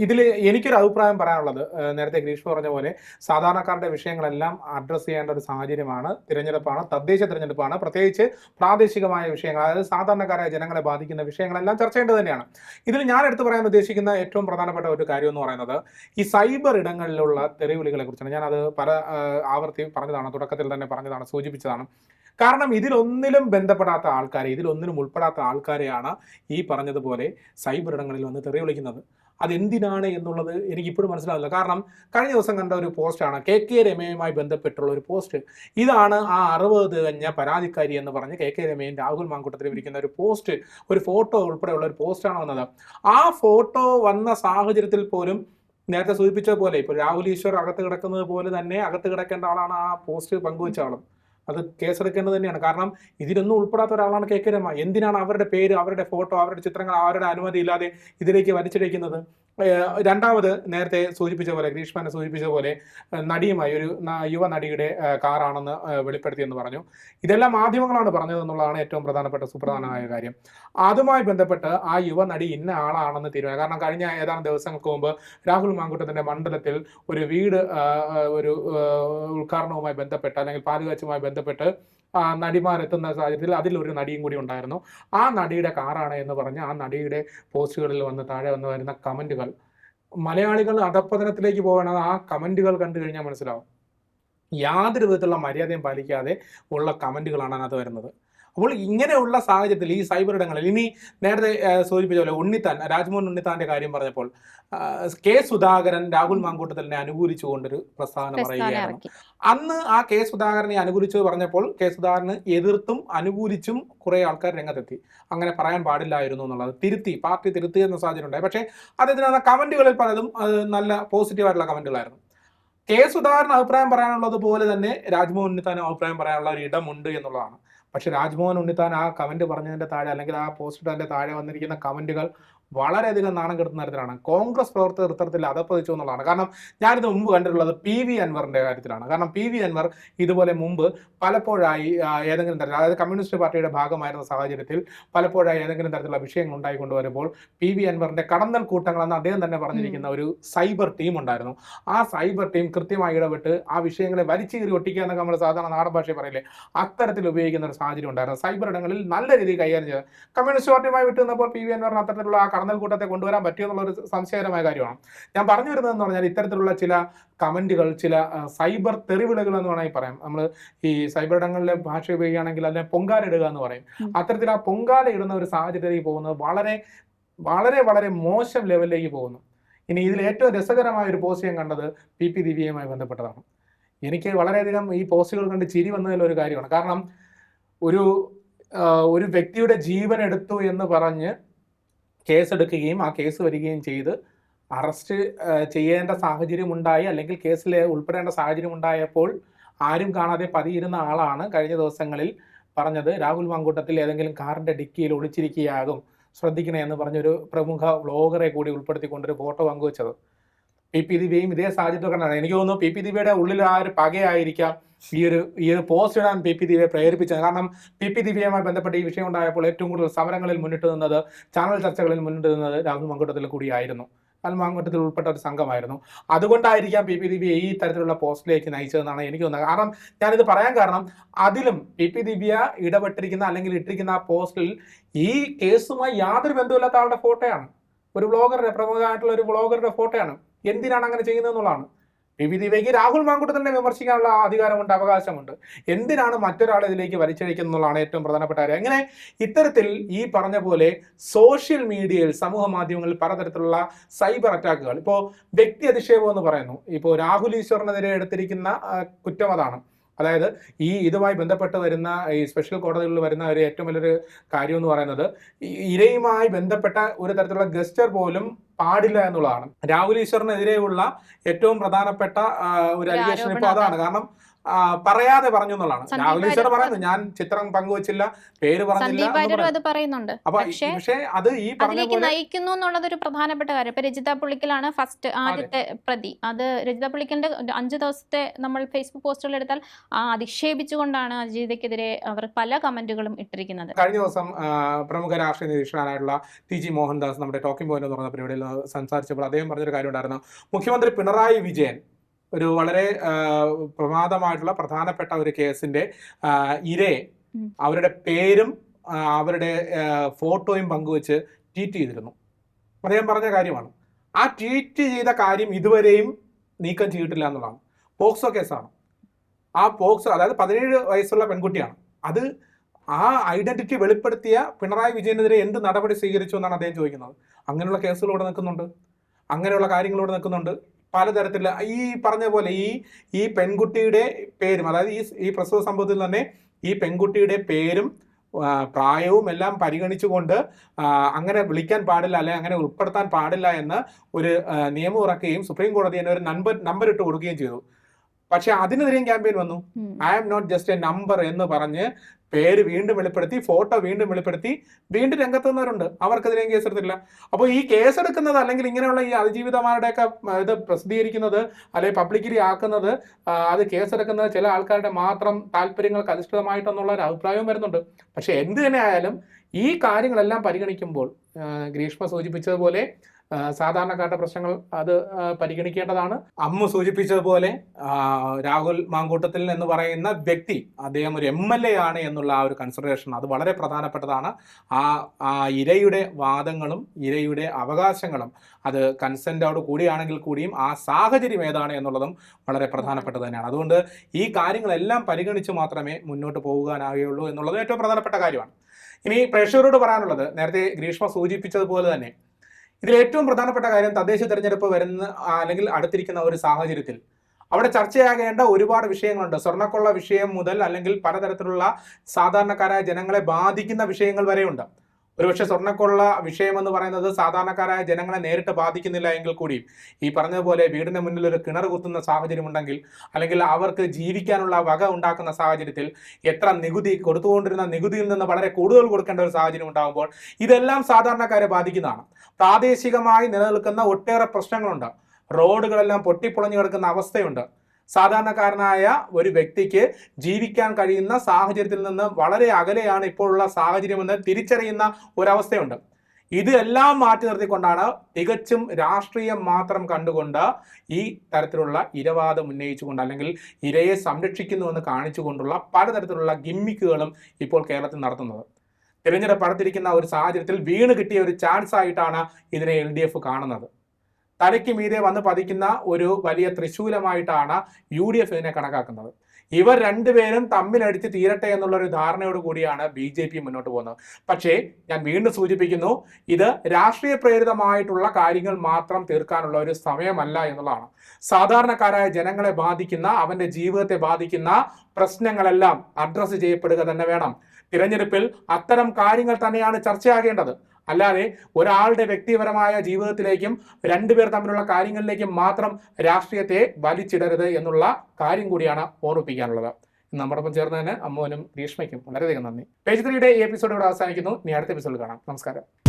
[SPEAKER 1] ഇതിൽ എനിക്കൊരു അഭിപ്രായം പറയാനുള്ളത്. നേരത്തെ ഗ്രീഷ് പറഞ്ഞ പോലെ സാധാരണക്കാരുടെ വിഷയങ്ങളെല്ലാം അഡ്രസ്സ് ചെയ്യേണ്ട ഒരു സാഹചര്യമാണ് തിരഞ്ഞെടുപ്പാണ് തദ്ദേശ തിരഞ്ഞെടുപ്പാണ്. പ്രത്യേകിച്ച് പ്രാദേശികമായ വിഷയങ്ങൾ അതായത് സാധാരണക്കാരായ ജനങ്ങളെ ബാധിക്കുന്ന വിഷയങ്ങളെല്ലാം ചർച്ച ചെയ്യേണ്ടത് തന്നെയാണ്. ഇതിൽ ഞാൻ എടുത്തു പറയാൻ ഉദ്ദേശിക്കുന്ന ഏറ്റവും പ്രധാനപ്പെട്ട ഒരു കാര്യം എന്ന് പറയുന്നത് ഈ സൈബർ ഇടങ്ങളിലുള്ള തെറിവിളികളെ കുറിച്ചാണ്. ഞാനത് പല ആവർത്തി പറഞ്ഞതാണ് തുടക്കത്തിൽ തന്നെ പറഞ്ഞതാണ് സൂചിപ്പിച്ചതാണ്. കാരണം ഇതിലൊന്നിലും ബന്ധപ്പെടാത്ത ആൾക്കാരെ ഇതിലൊന്നിലും ഉൾപ്പെടാത്ത ആൾക്കാരെയാണ് ഈ പറഞ്ഞതുപോലെ സൈബർ ഇടങ്ങളിൽ വന്ന് തെറി വിളിക്കുന്നത്. അതെന്തിനാണ് എന്നുള്ളത് എനിക്കിപ്പോഴും മനസ്സിലാവില്ല കാരണം കഴിഞ്ഞ ദിവസം കണ്ട ഒരു പോസ്റ്റാണ് കെ കെ രമയുമായി ബന്ധപ്പെട്ടുള്ള ഒരു പോസ്റ്റ് ഇതാണ് ആ അറുപത് തികഞ്ഞ പരാതിക്കാരി എന്ന് പറഞ്ഞ് കെ കെ രമയും രാഹുൽ മാങ്കൂട്ടത്തിലും ഇരിക്കുന്ന ഒരു പോസ്റ്റ് ഒരു ഫോട്ടോ ഉൾപ്പെടെയുള്ള ഒരു പോസ്റ്റാണ് വന്നത്. ആ ഫോട്ടോ വന്ന സാഹചര്യത്തിൽ പോലും നേരത്തെ സൂചിപ്പിച്ച പോലെ ഇപ്പോൾ രാഹുൽ ഈശ്വർ അകത്ത് കിടക്കുന്നത് പോലെ തന്നെ അകത്ത് കിടക്കേണ്ട ആളാണ് ആ പോസ്റ്റ് പങ്കുവെച്ച ആളും. അത് കേസെടുക്കേണ്ടത് തന്നെയാണ്. കാരണം ഇതിലൊന്നും ഉൾപ്പെടാത്ത ഒരാളാണ് കെ കെ രമ. എന്തിനാണ് അവരുടെ പേര് അവരുടെ ഫോട്ടോ അവരുടെ ചിത്രങ്ങൾ അവരുടെ അനുമതി ഇല്ലാതെ ഇതിലേക്ക് വലിച്ചിഴക്കുന്നത് രണ്ടാമത് നേരത്തെ സൂചിപ്പിച്ച പോലെ ഗ്രീഷ്മനെ സൂചിപ്പിച്ച പോലെ നടിയുമായി ഒരു യുവ നടിയുടെ കാറാണെന്ന് വെളിപ്പെടുത്തിയെന്ന് പറഞ്ഞു. ഇതെല്ലാം മാധ്യമങ്ങളാണ് പറഞ്ഞതെന്നുള്ളതാണ് ഏറ്റവും പ്രധാനപ്പെട്ട സുപ്രധാനമായ കാര്യം. അതുമായി ബന്ധപ്പെട്ട് ആ യുവ നടി ഇന്ന ആളാണെന്ന് തീരുമാനം കാരണം കഴിഞ്ഞ ഏതാനും ദിവസങ്ങൾക്ക് മുമ്പ് രാഹുൽ മാങ്കുട്ടത്തിന്റെ മണ്ഡലത്തിൽ ഒരു വീട് ഒരു ഉദ്ഘാടനവുമായി ബന്ധപ്പെട്ട് അല്ലെങ്കിൽ പാലുകാച്ചുമായി ബന്ധപ്പെട്ട് ആ, നടിമാരെത്തുന്ന സാഹചര്യത്തിൽ അതിൽ ഒരു നടിയും കൂടി ഉണ്ടായിരുന്നു. ആ നടിയുടെ കാറാണ് എന്ന് പറഞ്ഞ് ആ നടിയുടെ പോസ്റ്റുകളിൽ വന്ന് താഴെ വന്ന് വരുന്ന കമന്റുകൾ. മലയാളികൾ അധപ്പതനത്തിലേക്ക് പോകണം ആ കമന്റുകൾ കണ്ടു കഴിഞ്ഞാൽ മനസ്സിലാവും. യാതൊരു വിധത്തിലുള്ള മര്യാദയും പാലിക്കാതെ ഉള്ള കമന്റുകളാണ് അതിനകത്ത് വരുന്നത്. അപ്പോൾ ഇങ്ങനെയുള്ള സാഹചര്യത്തിൽ ഈ സൈബർ ഇടങ്ങളിൽ ഇനി നേരത്തെ സൂചിപ്പിച്ച പോലെ ഉണ്ണിത്താൻ രാജ്മോഹൻ ഉണ്ണിത്താന്റെ കാര്യം പറഞ്ഞപ്പോൾ കെ സുധാകരൻ രാഹുൽ മാങ്കൂട്ടത്തിലിനെ അനുകൂലിച്ചുകൊണ്ടൊരു പ്രസ്താവന
[SPEAKER 2] പ്രസ്ഥാനം
[SPEAKER 1] പറയുകയായിരുന്നു അന്ന് ആ കെ സുധാകരനെ അനുകൂലിച്ചു പറഞ്ഞപ്പോൾ കെ സുധാകരന് എതിർത്തും അനുകൂലിച്ചും കുറെ ആൾക്കാർ രംഗത്തെത്തി. അങ്ങനെ പറയാൻ പാടില്ലായിരുന്നു എന്നുള്ളത്. തിരുത്തി പാർട്ടി തിരുത്തി എന്ന സാഹചര്യം ഉണ്ടായി. പക്ഷേ അദ്ദേഹത്തിന് കമന്റുകളിൽ പലതും നല്ല പോസിറ്റീവായിട്ടുള്ള കമന്റുകളായിരുന്നു കെ സുധാകരൻ അഭിപ്രായം പറയാനുള്ളത് പോലെ തന്നെ രാജ്മോഹൻ ഉണ്ണിത്താനും അഭിപ്രായം പറയാനുള്ള ഒരു ഇടമുണ്ട് എന്നുള്ളതാണ്. പക്ഷെ രാജ്മോഹൻ ഉണ്ണിത്താൻ ആ കമന്റ് പറഞ്ഞതിന്റെ താഴെ അല്ലെങ്കിൽ ആ പോസ്റ്റിന്റെ താഴെ വന്നിരിക്കുന്ന കമന്റുകൾ വളരെയധികം നാണം കെടുത്തുന്ന തരത്തിലാണ്. കോൺഗ്രസ് പ്രവർത്തകർ ഇത്തരത്തിൽ അതപ്പതിച്ചു എന്നുള്ളതാണ്. കാരണം ഞാനിത് മുമ്പ് കണ്ടിട്ടുള്ളത് പി വി അൻവറിന്റെ കാര്യത്തിലാണ്. കാരണം പി വി അൻവർ ഇതുപോലെ മുമ്പ് പലപ്പോഴായി ഏതെങ്കിലും തരത്തിൽ അതായത് കമ്മ്യൂണിസ്റ്റ് പാർട്ടിയുടെ ഭാഗമായിരുന്ന സാഹചര്യത്തിൽ പലപ്പോഴായി ഏതെങ്കിലും തരത്തിലുള്ള വിഷയങ്ങൾ ഉണ്ടായിക്കൊണ്ടുവരുമ്പോൾ പി വി അൻവറിന്റെ കടന്നൽ കൂട്ടങ്ങളെന്ന് അദ്ദേഹം തന്നെ പറഞ്ഞിരിക്കുന്ന ഒരു സൈബർ ടീം ഉണ്ടായിരുന്നു. ആ സൈബർ ടീം കൃത്യമായി ഇടപെട്ട് ആ വിഷയങ്ങളെ വലിച്ചീറി ഒട്ടിക്കുക എന്നൊക്കെ നമ്മൾ സാധാരണ നാടൻ ഭാഷയിൽ പറയില്ലേ അത്തരത്തിൽ ഉപയോഗിക്കുന്ന ഒരു സാഹചര്യം ഉണ്ടായിരുന്നു. സൈബർ ഇടങ്ങളിൽ നല്ല രീതിയിൽ കൈകാര്യം ചെയ്തത് കമ്മ്യൂണിസ്റ്റ് പാർട്ടിയുമായി വിട്ടുനിന്നപ്പോൾ പി വി അൻവറിന് അത്തരത്തിലുള്ള ആ കടന്നൽ കൂട്ടത്തെ കൊണ്ടുവരാൻ പറ്റിയെന്നുള്ള ഒരു സംശയകരമായ കാര്യമാണ്. ഞാൻ പറഞ്ഞു വരുന്നതെന്ന് പറഞ്ഞാൽ ഇത്തരത്തിലുള്ള ചില കമന്റുകൾ ചില സൈബർ തെറിവിളികൾ എന്ന് വേണമെങ്കിൽ പറയാം. നമ്മൾ ഈ സൈബർ ഇടങ്ങളിലെ ഭാഷ ഉപയോഗിക്കുകയാണെങ്കിൽ അതിനെ പൊങ്കാല ഇടുക എന്ന് പറയും. അത്തരത്തിൽ ആ പൊങ്കാല ഇടുന്ന ഒരു സാഹചര്യത്തിലേക്ക് പോകുന്നത് വളരെ വളരെ വളരെ മോശം ലെവലിലേക്ക് പോകുന്നു. ഇനി ഇതിൽ ഏറ്റവും രസകരമായ ഒരു പോസ്റ്റ് ഞാൻ കണ്ടത് പി പി ദിവ്യയുമായി ബന്ധപ്പെട്ടതാണ്. എനിക്ക് വളരെയധികം ഈ പോസ്റ്റുകൾ കണ്ട് ചിരി വന്നതിൽ ഒരു കാര്യമാണ്. കാരണം ഒരു ഒരു വ്യക്തിയുടെ ജീവൻ എടുത്തു എന്ന് പറഞ്ഞ് കേസെടുക്കുകയും ആ കേസ് വരികയും ചെയ്ത് അറസ്റ്റ് ചെയ്യേണ്ട സാഹചര്യം ഉണ്ടായി അല്ലെങ്കിൽ കേസിൽ ഉൾപ്പെടേണ്ട സാഹചര്യം ഉണ്ടായപ്പോൾ ആരും കാണാതെ പതിയിരുന്ന ആളാണ് കഴിഞ്ഞ ദിവസങ്ങളിൽ പറഞ്ഞത്. രാഹുൽ മാങ്കൂട്ടത്തിൽ ഏതെങ്കിലും കാറിന്റെ ഡിക്കിയിൽ ഒളിച്ചിരിക്കുകയാകും ശ്രദ്ധിക്കണേ എന്ന് പറഞ്ഞൊരു പ്രമുഖ വ്ളോഗറെ കൂടി ഉൾപ്പെടുത്തിക്കൊണ്ടൊരു ഫോട്ടോ പങ്കുവച്ചത്. പി. പി. ദിവ്യയും ഇതേ സാഹചര്യത്തിൽ കണ്ടാണ്. എനിക്ക് തോന്നുന്നു പി. പി. ദിവ്യയുടെ ഉള്ളിൽ ആ ഒരു പകയായിരിക്കാം. ഈ ഒരു ഈ ഒരു പോസ്റ്റ് ഇടാൻ പി പി ദിവ്യയെ പ്രേരിപ്പിച്ചത്. കാരണം പി പി ദിവ്യയുമായി ബന്ധപ്പെട്ട് ഈ വിഷയം ഉണ്ടായപ്പോൾ ഏറ്റവും കൂടുതൽ സമരങ്ങളിൽ മുന്നിട്ട് നിന്നത് ചാനൽ ചർച്ചകളിൽ മുന്നിട്ട് നിന്നത് രാഹുൽ മങ്കൂട്ടത്തിൽ കൂടിയായിരുന്നു. മങ്കുട്ടത്തിൽ ഉൾപ്പെട്ട ഒരു സംഘമായിരുന്നു. അതുകൊണ്ടായിരിക്കാം പി പി ദിവ്യ ഈ തരത്തിലുള്ള പോസ്റ്റിലേക്ക് നയിച്ചതെന്നാണ് എനിക്ക് തോന്നുന്നത്. കാരണം ഞാനിത് പറയാൻ കാരണം അതിലും പി പി ദിവ്യ ഇടപെട്ടിരിക്കുന്ന അല്ലെങ്കിൽ ഇട്ടിരിക്കുന്ന ആ പോസ്റ്റിൽ ഈ കേസുമായി യാതൊരു ബന്ധമില്ലാത്ത ആളുടെ ഫോട്ടോയാണ്. ഒരു വ്ളോഗറുടെ പ്രമുഖമായിട്ടുള്ള ഒരു വ്ളോഗറുടെ ഫോട്ടോയാണ്. എന്തിനാണ് അങ്ങനെ ചെയ്യുന്നത് എന്നുള്ളതാണ്. പി വി ദിവ്യയ്ക്ക് രാഹുൽ മാങ്കുട്ടത്തിനെ വിമർശിക്കാനുള്ള അധികാരമുണ്ട് അവകാശമുണ്ട്. എന്തിനാണ് മറ്റൊരാൾ ഇതിലേക്ക് വലിച്ചഴിക്കുന്നത് എന്നുള്ളതാണ് ഏറ്റവും പ്രധാനപ്പെട്ട കാര്യം? അങ്ങനെ ഇത്തരത്തിൽ ഈ പറഞ്ഞ പോലെ സോഷ്യൽ മീഡിയയിൽ സമൂഹ മാധ്യമങ്ങളിൽ പലതരത്തിലുള്ള സൈബർ അറ്റാക്കുകൾ. ഇപ്പോൾ വ്യക്തി അധിക്ഷേപം എന്ന് പറയുന്നു. ഇപ്പോൾ രാഹുൽ ഈശ്വറിനെതിരെ എടുത്തിരിക്കുന്ന കുറ്റം അതാണ്. അതായത് ഈ ഇതുമായി ബന്ധപ്പെട്ട് വരുന്ന ഈ സ്പെഷ്യൽ കോടതികളിൽ വരുന്ന ഒരു ഏറ്റവും വലിയൊരു കാര്യം എന്ന് പറയുന്നത് ഇരയുമായി ബന്ധപ്പെട്ട ഒരു തരത്തിലുള്ള ഗസ്റ്റർ പോലും പാടില്ല എന്നുള്ളതാണ്. രാഹുൽ ഈശ്വറിനെതിരെയുള്ള ഏറ്റവും പ്രധാനപ്പെട്ട ഒരു അലിഗേഷൻ ഇപ്പോൾ അതാണ്. കാരണം പറയാതെ പറഞ്ഞു എന്നുള്ളതാണ്. രാഹുൽ ഈശ്വർ
[SPEAKER 2] പറയുന്നത്
[SPEAKER 1] പറയുന്നു ഞാൻ ചിത്രം പങ്കുവച്ചില്ല പേര് പറഞ്ഞില്ല അപ്പൊ
[SPEAKER 2] പക്ഷേ
[SPEAKER 1] അത് ഈ
[SPEAKER 2] അതിലേക്ക് നയിക്കുന്നു എന്നുള്ളത് ഒരു പ്രധാനപ്പെട്ട കാര്യം. ഇപ്പൊ രജിത പുള്ളിക്കലാണ് ഫസ്റ്റ് ആദ്യത്തെ പ്രതി. അത് രജിത പുള്ളിക്കലിന്റെ അഞ്ചു ദിവസത്തെ നമ്മൾ ഫേസ്ബുക്ക് പോസ്റ്റുകൾ എടുത്താൽ ആ അധിക്ഷേപിച്ചുകൊണ്ടാണ് അജിതയ്ക്കെതിരെ അവർ പല കമന്റുകളും ഇട്ടിരിക്കുന്നത്.
[SPEAKER 1] കഴിഞ്ഞ ദിവസം പ്രമുഖ രാഷ്ട്രീയ നിരീക്ഷകനായിട്ടുള്ള ടി ജി മോഹൻദാസ് നമ്മുടെ ടോക്കിംഗ് പോയിന്റ് എന്ന് പറഞ്ഞ പരിപാടിയിൽ സംസാരിച്ചപ്പോൾ അദ്ദേഹം പറഞ്ഞൊരു കാര്യം ഉണ്ടായിരുന്നു മുഖ്യമന്ത്രി പിണറായി വിജയൻ ഒരു വളരെ പ്രമാദമായിട്ടുള്ള പ്രധാനപ്പെട്ട ഒരു കേസിന്റെ ഇരയെ അവരുടെ പേരും അവരുടെ ഫോട്ടോയും പങ്കുവെച്ച് ട്വീറ്റ് ചെയ്തിരുന്നു. അദ്ദേഹം പറഞ്ഞ കാര്യമാണ്. ആ ട്വീറ്റ് ചെയ്ത കാര്യം ഇതുവരെയും നീക്കം ചെയ്തിട്ടില്ല എന്നുള്ളതാണ്. പോക്സോ കേസാണ്. ആ പോക്സോ അതായത് പതിനേഴ് വയസ്സുള്ള പെൺകുട്ടിയാണ്. അത് ആ ഐഡന്റിറ്റി വെളിപ്പെടുത്തിയ പിണറായി വിജയനെതിരെ എന്ത് നടപടി സ്വീകരിച്ചു എന്നാണ് അദ്ദേഹം ചോദിക്കുന്നത്. അങ്ങനെയുള്ള കേസുകളോട് ഇവിടെ നിൽക്കുന്നുണ്ട്. അങ്ങനെയുള്ള കാര്യങ്ങളോട് ഇവിടെ നിൽക്കുന്നുണ്ട്. പലതരത്തിലുള്ള ഈ പറഞ്ഞ പോലെ ഈ ഈ പെൺകുട്ടിയുടെ പേരും അതായത് ഈ ഈ പ്രസവ സംഭവത്തിൽ തന്നെ ഈ പെൺകുട്ടിയുടെ പേരും പ്രായവും എല്ലാം പരിഗണിച്ചുകൊണ്ട് അങ്ങനെ വിളിക്കാൻ പാടില്ല അല്ലെങ്കിൽ അങ്ങനെ ഉൾപ്പെടുത്താൻ പാടില്ല എന്ന് ഒരു നിയമം ഇറക്കുകയും സുപ്രീം കോടതി തന്നെ ഒരു നമ്പർ നമ്പർ ഇട്ട് കൊടുക്കുകയും ചെയ്തു. പക്ഷെ അതിനെതിരെയും ക്യാമ്പയിൻ വന്നു. I am not just a number എന്ന് പറഞ്ഞ് പേര് വീണ്ടും വെളിപ്പെടുത്തി ഫോട്ടോ വീണ്ടും വെളിപ്പെടുത്തി വീണ്ടും രംഗത്ത് നിന്നവരുണ്ട് അവർക്കെതിരെയും കേസെടുത്തില്ല അപ്പോൾ ഈ കേസെടുക്കുന്നത് അല്ലെങ്കിൽ ഇങ്ങനെയുള്ള ഈ അതിജീവിതമാരുടെയൊക്കെ ഇത് പ്രസിദ്ധീകരിക്കുന്നത് അല്ലെങ്കിൽ പബ്ലിക്കലി ആക്കുന്നത് അത് കേസെടുക്കുന്നത് ചില ആൾക്കാരുടെ മാത്രം താല്പര്യങ്ങൾക്ക് അധിഷ്ഠിതമായിട്ടെന്നുള്ള ഒരു അഭിപ്രായവും വരുന്നുണ്ട്. പക്ഷെ എന്ത് തന്നെ ആയാലും ഈ കാര്യങ്ങളെല്ലാം പരിഗണിക്കുമ്പോൾ ഗ്രീഷ്മ സൂചിപ്പിച്ചതുപോലെ സാധാരണക്കാരുടെ പ്രശ്നങ്ങൾ അത് പരിഗണിക്കേണ്ടതാണ്. അമ്മ സൂചിപ്പിച്ചതുപോലെ രാഹുൽ മാങ്കൂട്ടത്തിൽ എന്ന് പറയുന്ന വ്യക്തി അദ്ദേഹം ഒരു എം എൽ എ ആണ് എന്നുള്ള ആ ഒരു കൺസിഡറേഷൻ അത് വളരെ പ്രധാനപ്പെട്ടതാണ്. ആ ആ ഇരയുടെ വാദങ്ങളും ഇരയുടെ അവകാശങ്ങളും അത് കൺസെന്റോട് കൂടിയാണെങ്കിൽ കൂടിയും ആ സാഹചര്യം ഏതാണ് എന്നുള്ളതും വളരെ പ്രധാനപ്പെട്ടത് തന്നെയാണ്. അതുകൊണ്ട് ഈ കാര്യങ്ങളെല്ലാം പരിഗണിച്ച് മാത്രമേ മുന്നോട്ട് പോകാനാകുകയുള്ളൂ എന്നുള്ളത് ഏറ്റവും പ്രധാനപ്പെട്ട കാര്യമാണ്. ഇനി പ്രേക്ഷകരോട് പറയാനുള്ളത് നേരത്തെ ഗ്രീഷ്മ സൂചിപ്പിച്ചതുപോലെ തന്നെ ഇതിൽ ഏറ്റവും പ്രധാനപ്പെട്ട കാര്യം തദ്ദേശ തെരഞ്ഞെടുപ്പ് വരുന്ന അല്ലെങ്കിൽ അടുത്തിരിക്കുന്ന ഒരു സാഹചര്യത്തിൽ. അവിടെ ചർച്ചയാകേണ്ട ഒരുപാട് വിഷയങ്ങളുണ്ട്. സ്വർണക്കൊള്ള വിഷയം മുതൽ അല്ലെങ്കിൽ പലതരത്തിലുള്ള സാധാരണക്കാരായ ജനങ്ങളെ ബാധിക്കുന്ന വിഷയങ്ങൾ വരെയുണ്ട്. ഒരുപക്ഷെ സ്വർണക്കൊള്ള വിഷയമെന്ന് പറയുന്നത് സാധാരണക്കാരായ ജനങ്ങളെ നേരിട്ട് ബാധിക്കുന്നില്ല എങ്കിൽ കൂടിയും. ഈ പറഞ്ഞതുപോലെ വീടിന് മുന്നിൽ ഒരു കിണർ കുത്തുന്ന സാഹചര്യം ഉണ്ടെങ്കിൽ അല്ലെങ്കിൽ അവർക്ക് ജീവിക്കാനുള്ള വക ഉണ്ടാക്കുന്ന സാഹചര്യത്തിൽ എത്ര നികുതി കൊടുത്തുകൊണ്ടിരുന്ന നികുതിയിൽ നിന്ന് വളരെ കൂടുതൽ കൊടുക്കേണ്ട ഒരു സാഹചര്യം ഉണ്ടാകുമ്പോൾ ഇതെല്ലാം സാധാരണക്കാരെ ബാധിക്കുന്നതാണ്. പ്രാദേശികമായി നിലനിൽക്കുന്ന ഒട്ടേറെ പ്രശ്നങ്ങളുണ്ട്. റോഡുകളെല്ലാം പൊട്ടിപ്പൊളഞ്ഞു കിടക്കുന്ന അവസ്ഥയുണ്ട്. സാധാരണക്കാരനായ ഒരു വ്യക്തിക്ക് ജീവിക്കാൻ കഴിയുന്ന സാഹചര്യത്തിൽ നിന്ന് വളരെ അകലെയാണ് ഇപ്പോഴുള്ള സാഹചര്യമെന്ന് തിരിച്ചറിയുന്ന ഒരവസ്ഥയുണ്ട്. എല്ലാം മാറ്റി നിർത്തിക്കൊണ്ടാണ് തികച്ചും രാഷ്ട്രീയം മാത്രം കണ്ടുകൊണ്ട് ഈ തരത്തിലുള്ള ഇരവാദം ഉന്നയിച്ചുകൊണ്ട് അല്ലെങ്കിൽ ഇരയെ സംരക്ഷിക്കുന്നുവെന്ന് കാണിച്ചുകൊണ്ടുള്ള പലതരത്തിലുള്ള ഗിമ്മിക്കുകളും ഇപ്പോൾ കേരളത്തിൽ നടത്തുന്നത്. തിരഞ്ഞെടുപ്പ് അടുത്തിരിക്കുന്ന ഒരു സാഹചര്യത്തിൽ വീണ് കിട്ടിയ ഒരു ചാൻസ് ആയിട്ടാണ് ഇതിനെ എൽ കാണുന്നത്. തലയ്ക്ക് മീതെ വന്ന് പതിക്കുന്ന ഒരു വലിയ ത്രിശൂലമായിട്ടാണ് യു ഡി എഫ് ഇതിനെ കണക്കാക്കുന്നത്. ഇവർ രണ്ടുപേരും തമ്മിലടിച്ച് തീരട്ടെ എന്നുള്ള ഒരു ധാരണയോട് കൂടിയാണ് ബി ജെ പി മുന്നോട്ട് പോകുന്നത്. പക്ഷേ ഞാൻ വീണ്ടും സൂചിപ്പിക്കുന്നു ഇത് രാഷ്ട്രീയ പ്രേരിതമായിട്ടുള്ള കാര്യങ്ങൾ മാത്രം തീർക്കാനുള്ള ഒരു സമയമല്ല എന്നുള്ളതാണ്. സാധാരണക്കാരായ ജനങ്ങളെ ബാധിക്കുന്ന അവന്റെ ജീവിതത്തെ ബാധിക്കുന്ന പ്രശ്നങ്ങളെല്ലാം അഡ്രസ്സ് ചെയ്യപ്പെടുക തന്നെ വേണം. തിരഞ്ഞെടുപ്പിൽ അത്തരം കാര്യങ്ങൾ തന്നെയാണ് ചർച്ചയാകേണ്ടത്. അല്ലാതെ ഒരാളുടെ വ്യക്തിപരമായ ജീവിതത്തിലേക്കും രണ്ടുപേർ തമ്മിലുള്ള കാര്യങ്ങളിലേക്കും മാത്രം രാഷ്ട്രീയത്തെ വലിച്ചിടരുത് എന്നുള്ള കാര്യം കൂടിയാണ് ഓർമ്മിപ്പിക്കാനുള്ളത്. നമ്മോടൊപ്പം ചേർന്നതിന് അമ്മോനും ഗ്രീഷ്മയ്ക്കും വളരെയധികം നന്ദി. പേജ് ത്രീയുടെ ഈ എപ്പിസോഡ് ഇവിടെ അവസാനിക്കുന്നു. ഇനി അടുത്ത എപ്പിസോഡ് കാണാം. നമസ്കാരം.